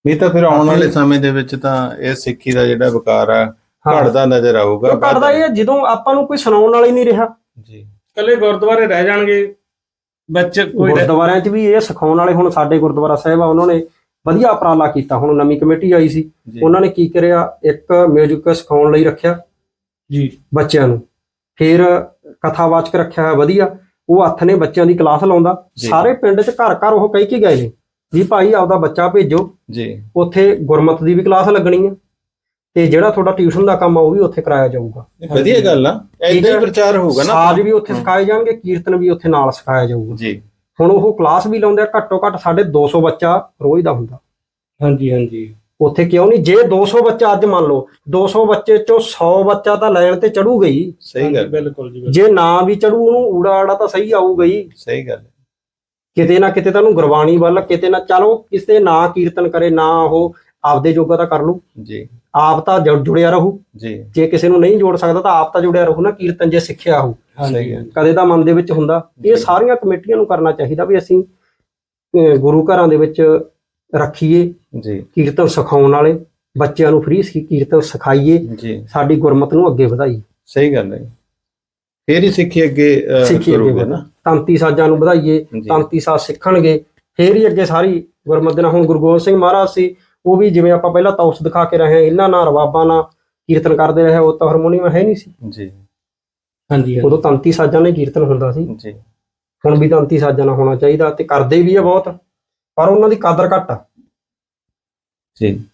A: ਨਹੀਂ ਤਾਂ ਫਿਰ ਆਉਣ ਵਾਲੇ ਸਮੇਂ ਦੇ ਵਿੱਚ ਤਾਂ ਇਹ ਸਿੱਖੀ ਦਾ ਜਿਹੜਾ ਵਕਾਰ ਆ। ਘਟਦਾ ਨਜ਼ਰ ਆਊਗਾ।
C: ਕਰਦਾ ਇਹ ਜਦੋਂ ਆਪਾਂ ਨੂੰ ਕੋਈ ਸੁਣਾਉਣ ਵਾਲਾ ਹੀ ਨਹੀਂ ਰਿਹਾ।
A: ਜੀ।
B: ਕੱਲੇ ਗੁਰਦੁਆਰੇ ਰਹਿ ਜਾਣਗੇ ਵਿੱਚ ਕੋਈ
C: ਗੁਰਦੁਆਰਿਆਂ 'ਚ ਵੀ ਇਹ ਸਿਖਾਉਣ ਵਾਲੇ ਹੁਣ ਸਾਡੇ ਗੁਰਦੁਆਰਾ ਸਾਹਿਬ ਆ ਉਹਨਾਂ ਨੇ ਵਧੀਆ ਉਪਰਾਲਾ ਕੀਤਾ। ਹੁਣ ਨਵੀਂ ਕਮੇਟੀ ਆਈ ਸੀ। ਉਹਨਾਂ ਨੇ ਕੀ ਕਰਿਆ? ਇੱਕ ਮਿਊਜ਼ਿਕ ਸਿਖਾਉਣ ਲਈ ਰੱਖਿਆ।
B: ਜੀ।
C: ਬੱਚਿਆਂ ਨੂੰ। ਫਿਰ ਕਥਾਵਾਚਕ ਰੱਖਿਆ ਹੈ ਵਧੀਆ। ਉਹ ਹੱਥ ਨੇ ਬੱਚਿਆਂ ਦੀ ਕਲਾਸ ਲਾਉਂਦਾ। ਸਾਰੇ ਪਿੰਡ 'ਚ ਘਰ ਘਰ ਉਹ ਕਹਿ ਕੇ ਗਏ ਨੇ। ਵੀ ਭਾਈ ਆਪਦਾ ਬੱਚਾ ਭੇਜੋ।
A: ਜੀ।
C: ਉੱਥੇ ਗੁਰਮਤ ਦੀ ਵੀ ਕਲਾਸ ਲੱਗਣੀ ਹੈ ਤੇ ਜਿਹੜਾ ਤੁਹਾਡਾ ਟਿਊਸ਼ਨ ਦਾ ਕੰਮ ਆ ਉਹ ਵੀ ਉੱਥੇ ਕਰਾਇਆ ਜਾਊਗਾ।
A: ਵਧੀਆ ਗੱਲ ਆ। ਐਦਾਂ ਹੀ ਪ੍ਰਚਾਰ ਹੋਊਗਾ ਨਾ
C: ਸਾਜ਼ ਵੀ ਉੱਥੇ ਸਿਖਾਏ ਜਾਣਗੇ ਕੀਰਤਨ ਵੀ ਉੱਥੇ ਨਾਲ ਸਿਖਾਇਆ ਜਾਊਗਾ।
A: ਜੀ।
C: ਹੁਣ ਉਹ ਕਲਾਸ ਵੀ ਲਾਉਂਦੇ ਆ ਘੱਟੋ ਘੱਟ ਸਾਡੇ 200 ਬੱਚਾ ਰੋਜ਼ ਦਾ ਹੁੰਦਾ।
B: ਹਾਂਜੀ ਹਾਂਜੀ।
C: ਉੱਥੇ ਕਿਉਂ ਨਹੀਂ? ਜੇ 200 ਬੱਚਾ ਅੱਜ ਮੰਨ ਲਓ 200 ਬੱਚੇ ਚੋਂ 100 ਬੱਚਾ ਤਾਂ ਲੈਣ ਤੇ ਚੜੂਗਾ ਹੀ
A: ਸਹੀ ਗੱਲ।
B: ਬਿਲਕੁਲ ਜੀ ਬਿਲਕੁਲ।
C: ਜੇ ਨਾ ਵੀ ਚੜੂ ਉਹਨੂੰ ਊੜਾ ਆੜਾ ਤਾਂ ਸਹੀ ਆਊਗਾ ਹੀ
A: ਸਹੀ ਗੱਲ
C: ਕਿਤੇ ਨਾ ਕਿਤੇ ਤਾਂ ਉਹਨੂੰ ਗੁਰਬਾਣੀ ਵੱਲ ਕਿਤੇ ਨਾ ਚਲੋ ਕਿਸੇ ਨਾ ਕੀਰਤਨ ਕਰੇ ਨਾ ਉਹ ਆਪਦੇ ਜੋਗਾ ਤਾਂ ਕਰ ਲੂ
A: ਜੀ।
C: ਆਪ ਤਾਂ ਜੁੜ- ਜੁੜਿਆ ਰਹੂ।
A: ਜੀ।
C: ਜੇ ਕਿਸੇ ਨੂੰ ਨਹੀਂ ਜੋੜ ਸਕਦਾ ਤਾਂ ਆਪ ਤਾਂ ਜੁੜਿਆ ਰਹੂ ਨਾ ਕੀਰਤਨ ਜੇ ਸਿੱਖਿਆ ਹੋ। ਕਦੇ ਤਾਂ ਮਨ ਦੇ ਵਿੱਚ ਹੁੰਦਾ। ਇਹ ਸਾਰੀਆਂ ਕਮੇਟੀਆਂ ਨੂੰ ਕਰਨਾ ਚਾਹੀਦਾ ਵੀ ਅਸੀਂ ਗੁਰੂ ਘਰਾਂ ਦੇ ਵਿੱਚ ਰੱਖੀਏ
A: ਜੀ।
C: ਕੀਰਤਨ ਸਿਖਾਉਣ ਵਾਲੇ ਬੱਚਿਆਂ ਨੂੰ ਫ੍ਰੀ ਕੀਰਤਨ ਸਿਖਾਈਏ
A: ਜੀ।
C: ਸਾਡੀ ਗੁਰਮਤ ਨੂੰ ਅੱਗੇ ਵਧਾਈਏ।
A: ਸਹੀ ਗੱਲ ਹੈ ਫੇਰ ਹੀ ਸਿੱਖੀ ਅੱਗੇ ਅਹ,
C: ਸਿੱਖੀ ਅੱਗੇ
A: ਤੁਰੂਗਾ
C: ਵਧਾ ਤਾਂਤੀ ਸਾਜ਼ਾਂ ਨੂੰ ਵਧਾਈਏ ਤਾਂਤੀ ਸਾਜ਼ ਸਿੱਖਣਗੇ ਫੇਰ ਹੀ ਅੱਗੇ ਸਾਰੀ ਗੁਰਮਤ ਦੇ ਨਾਲ। ਹੁਣ ਗੁਰੂ ਗੋਬਿੰਦ ਸਿੰਘ ਮਹਾਰਾਜ ਸੀ ਉਹ ਵੀ ਜਿਵੇਂ ਆਪਾਂ ਪਹਿਲਾਂ ਤੌਸ ਦਿਖਾ ਕੇ ਰਹੇ ਹਾਂ, ਇਹਨਾਂ ਨਾਲ ਰਵਾਬਾਂ ਨਾਲ ਕੀਰਤਨ ਕਰਦੇ ਰਹੇ ਉਹ ਤਾਂ ਹਾਰਮੋਨੀਅਮ ਹੈ ਨਹੀਂ ਸੀ।
A: ਜੀ।
B: ਹਾਂਜੀ।
C: ਉਦੋਂ ਤਾਂਤੀ ਸਾਜ਼ਾਂ ਨਾਲ ਕੀਰਤਨ ਹੁੰਦਾ ਸੀ।
A: ਜੀ।
C: ਹੁਣ ਵੀ ਤਾਂਤੀ ਸਾਜ਼ਾਂ ਨਾਲ ਹੋਣਾ ਚਾਹੀਦਾ ਤੇ ਕਰਦੇ ਵੀ ਆ ਬਹੁਤ ਪਰ ਉਹਨਾਂ ਦੀ ਕਦਰ ਘੱਟ ਆ।
A: ਜੀ।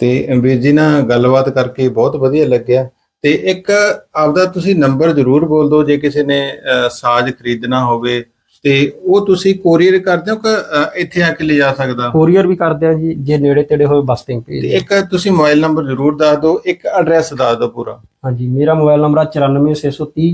A: ਤੇ ਵੀਰ ਜੀ ਨਾਲ ਗੱਲਬਾਤ ਕਰਕੇ ਬਹੁਤ ਵਧੀਆ ਲੱਗਿਆ। ਤੇ ਇੱਕ ਆਪਦਾ ਤੁਸੀਂ ਨੰਬਰ ਜ਼ਰੂਰ ਬੋਲ ਦਿਓ ਜੇ ਕਿਸੇ ਨੇ ਸਾਜ਼ ਖਰੀਦਣਾ ਹੋਵੇ ਤੇ ਉਹ ਤੁਸੀਂ ਕੋਰੀਅਰ ਕਰਦੇ ਹੋ ਕਿ ਇੱਥੇ ਆ ਕੇ ਲਿਜਾ ਸਕਦਾ?
C: ਕੋਰੀਅਰ ਵੀ ਕਰਦੇ ਆ ਜੀ ਜੇ ਨੇੜੇ ਤੇੜੇ ਹੋਵੇ ਬਸਤਿੰਗ
A: ਤੇ
C: ਭੇਜ
A: ਇੱਕ ਤੁਸੀਂ ਮੋਬਾਈਲ ਨੰਬਰ ਜ਼ਰੂਰ ਦੱਸ ਦਿਓ ਇੱਕ ਐਡਰੈਸ ਦੱਸ ਦਿਓ ਪੂਰਾ।
C: ਹਾਂਜੀ ਮੇਰਾ ਮੋਬਾਈਲ ਨੰਬਰ ਆ 94630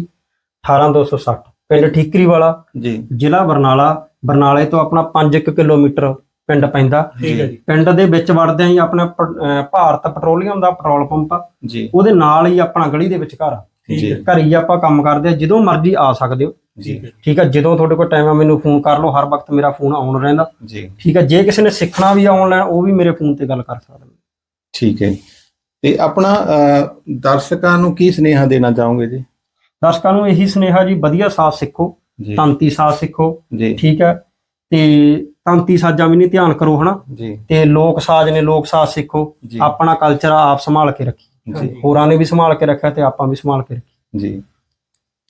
C: 18260 ਪਿੰਡ ਠੀਕਰੀ ਵਾਲਾ
A: ਜੀ।
C: ਜ਼ਿਲ੍ਹਾ ਬਰਨਾਲਾ ਬਰਨਾਲੇ ਤੋਂ ਆਪਣਾ 5 ਕਿਲੋਮੀਟਰ ਪਿੰਡ ਪੈਂਦਾ।
B: ਠੀਕ ਹੈ ਜੀ।
C: ਪਿੰਡ ਦੇ ਵਿੱਚ ਵੜਦੇ ਹੀ ਆਪਣਾ ਪ- ਅਹ ਭਾਰਤ ਪੈਟਰੋਲੀਅਮ ਦਾ ਪੈਟਰੋਲ ਪੰਪ। ਆ
A: ਜੀ।
C: ਉਹਦੇ ਨਾਲ ਹੀ ਆਪਣਾ ਗਲੀ ਦੇ ਵਿੱਚ ਘਰ ਆ।
B: ਠੀਕ
A: ਜੀ।
B: ਹੈ
C: ਘਰ ਹੀ ਆਪਾਂ ਕੰਮ ਕਰਦੇ ਆ ਜਦੋਂ ਮਰਜ਼ੀ ਆ ਸਕਦੇ ਹੋ।
A: ਜੀ।
C: ਠੀਕ ਆ ਜਦੋਂ ਤੁਹਾਡੇ ਕੋਲ ਟਾਈਮ ਆ ਮੈਨੂੰ ਫੋਨ ਕਰ ਲਓ ਹਰ ਵਕਤ ਮੇਰਾ ਫੋਨ ਆਨ ਰਹਿੰਦਾ।
A: ਜੀ।
C: ਠੀਕ ਆ ਜੇ ਕਿਸੇ ਨੇ ਸਿੱਖਣਾ ਵੀ ਆਨਲਾਈਨ ਉਹ ਵੀ ਮੇਰੇ ਫੋਨ ਤੇ ਗੱਲ ਕਰ ਸਕਦਾ
A: ਠੀਕ ਹੈ। ਤੇ ਆਪਣਾ ਦਰਸ਼ਕਾਂ ਨੂੰ ਕੀ ਸੁਨੇਹਾ ਦੇਣਾ ਚਾਹੋਗੇ ਜੀ?
C: ਦਰਸ਼ਕਾਂ ਨੂੰ ਇਹੀ ਸੁਨੇਹਾ ਜੀ ਵਧੀਆ ਸਾਜ਼ ਸਿੱਖੋ ਤਾਂਤੀ ਸਾਜ਼ ਸਿੱਖੋ
A: ਜੀ।
C: ਠੀਕ ਹੈ। ਤੇ ਤਾਂਤੀ ਸਾਜ਼ਾਂ ਵੀ ਨਹੀਂ ਧਿਆਨ ਕਰੋ ਹਨਾ?
A: ਜੀ।
C: ਤੇ ਲੋਕ ਸਾਜ਼ ਨੇ ਲੋਕ ਸਾਜ਼ ਸਿੱਖੋ। ਆਪਣਾ ਕਲਚਰ ਆਪ ਸੰਭਾਲ ਕੇ ਰੱਖੀ। ਹੋਰਾਂ ਨੇ ਵੀ ਸੰਭਾਲ ਕੇ ਰੱਖਿਆ ਤੇ ਆਪਾਂ ਵੀ ਸੰਭਾਲ ਕੇ ਰੱਖੀ।
A: ਜੀ।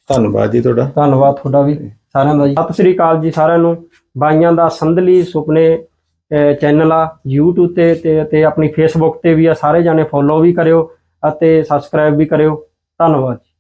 A: ਧੰਨਵਾਦ ਜੀ ਤੁਹਾਡਾ।
C: ਧੰਨਵਾਦ ਤੁਹਾਡਾ ਵੀ ਸਾਰਿਆਂ ਦਾ ਜੀ। ਸਤਿ ਸ੍ਰੀ ਅਕਾਲ ਜੀ ਸਾਰਿਆਂ ਨੂੰ। ਬਾਈਆਂ ਦਾ ਸੰਧਲੀ ਸੁਪਨੇ ਚੈਨਲ ਆ, YouTube ਤੇ ਤੇ ਤੇ ਆਪਣੀ Facebook ਤੇ ਵੀ ਆ। ਸਾਰੇ ਜਾਣੇ ਫੋਲੋ ਵੀ ਕਰਿਓ ਅਤੇ ਸਬਸਕ੍ਰਾਈਬ ਵੀ ਕਰਿਓ। ਧੰਨਵਾਦ ਜੀ।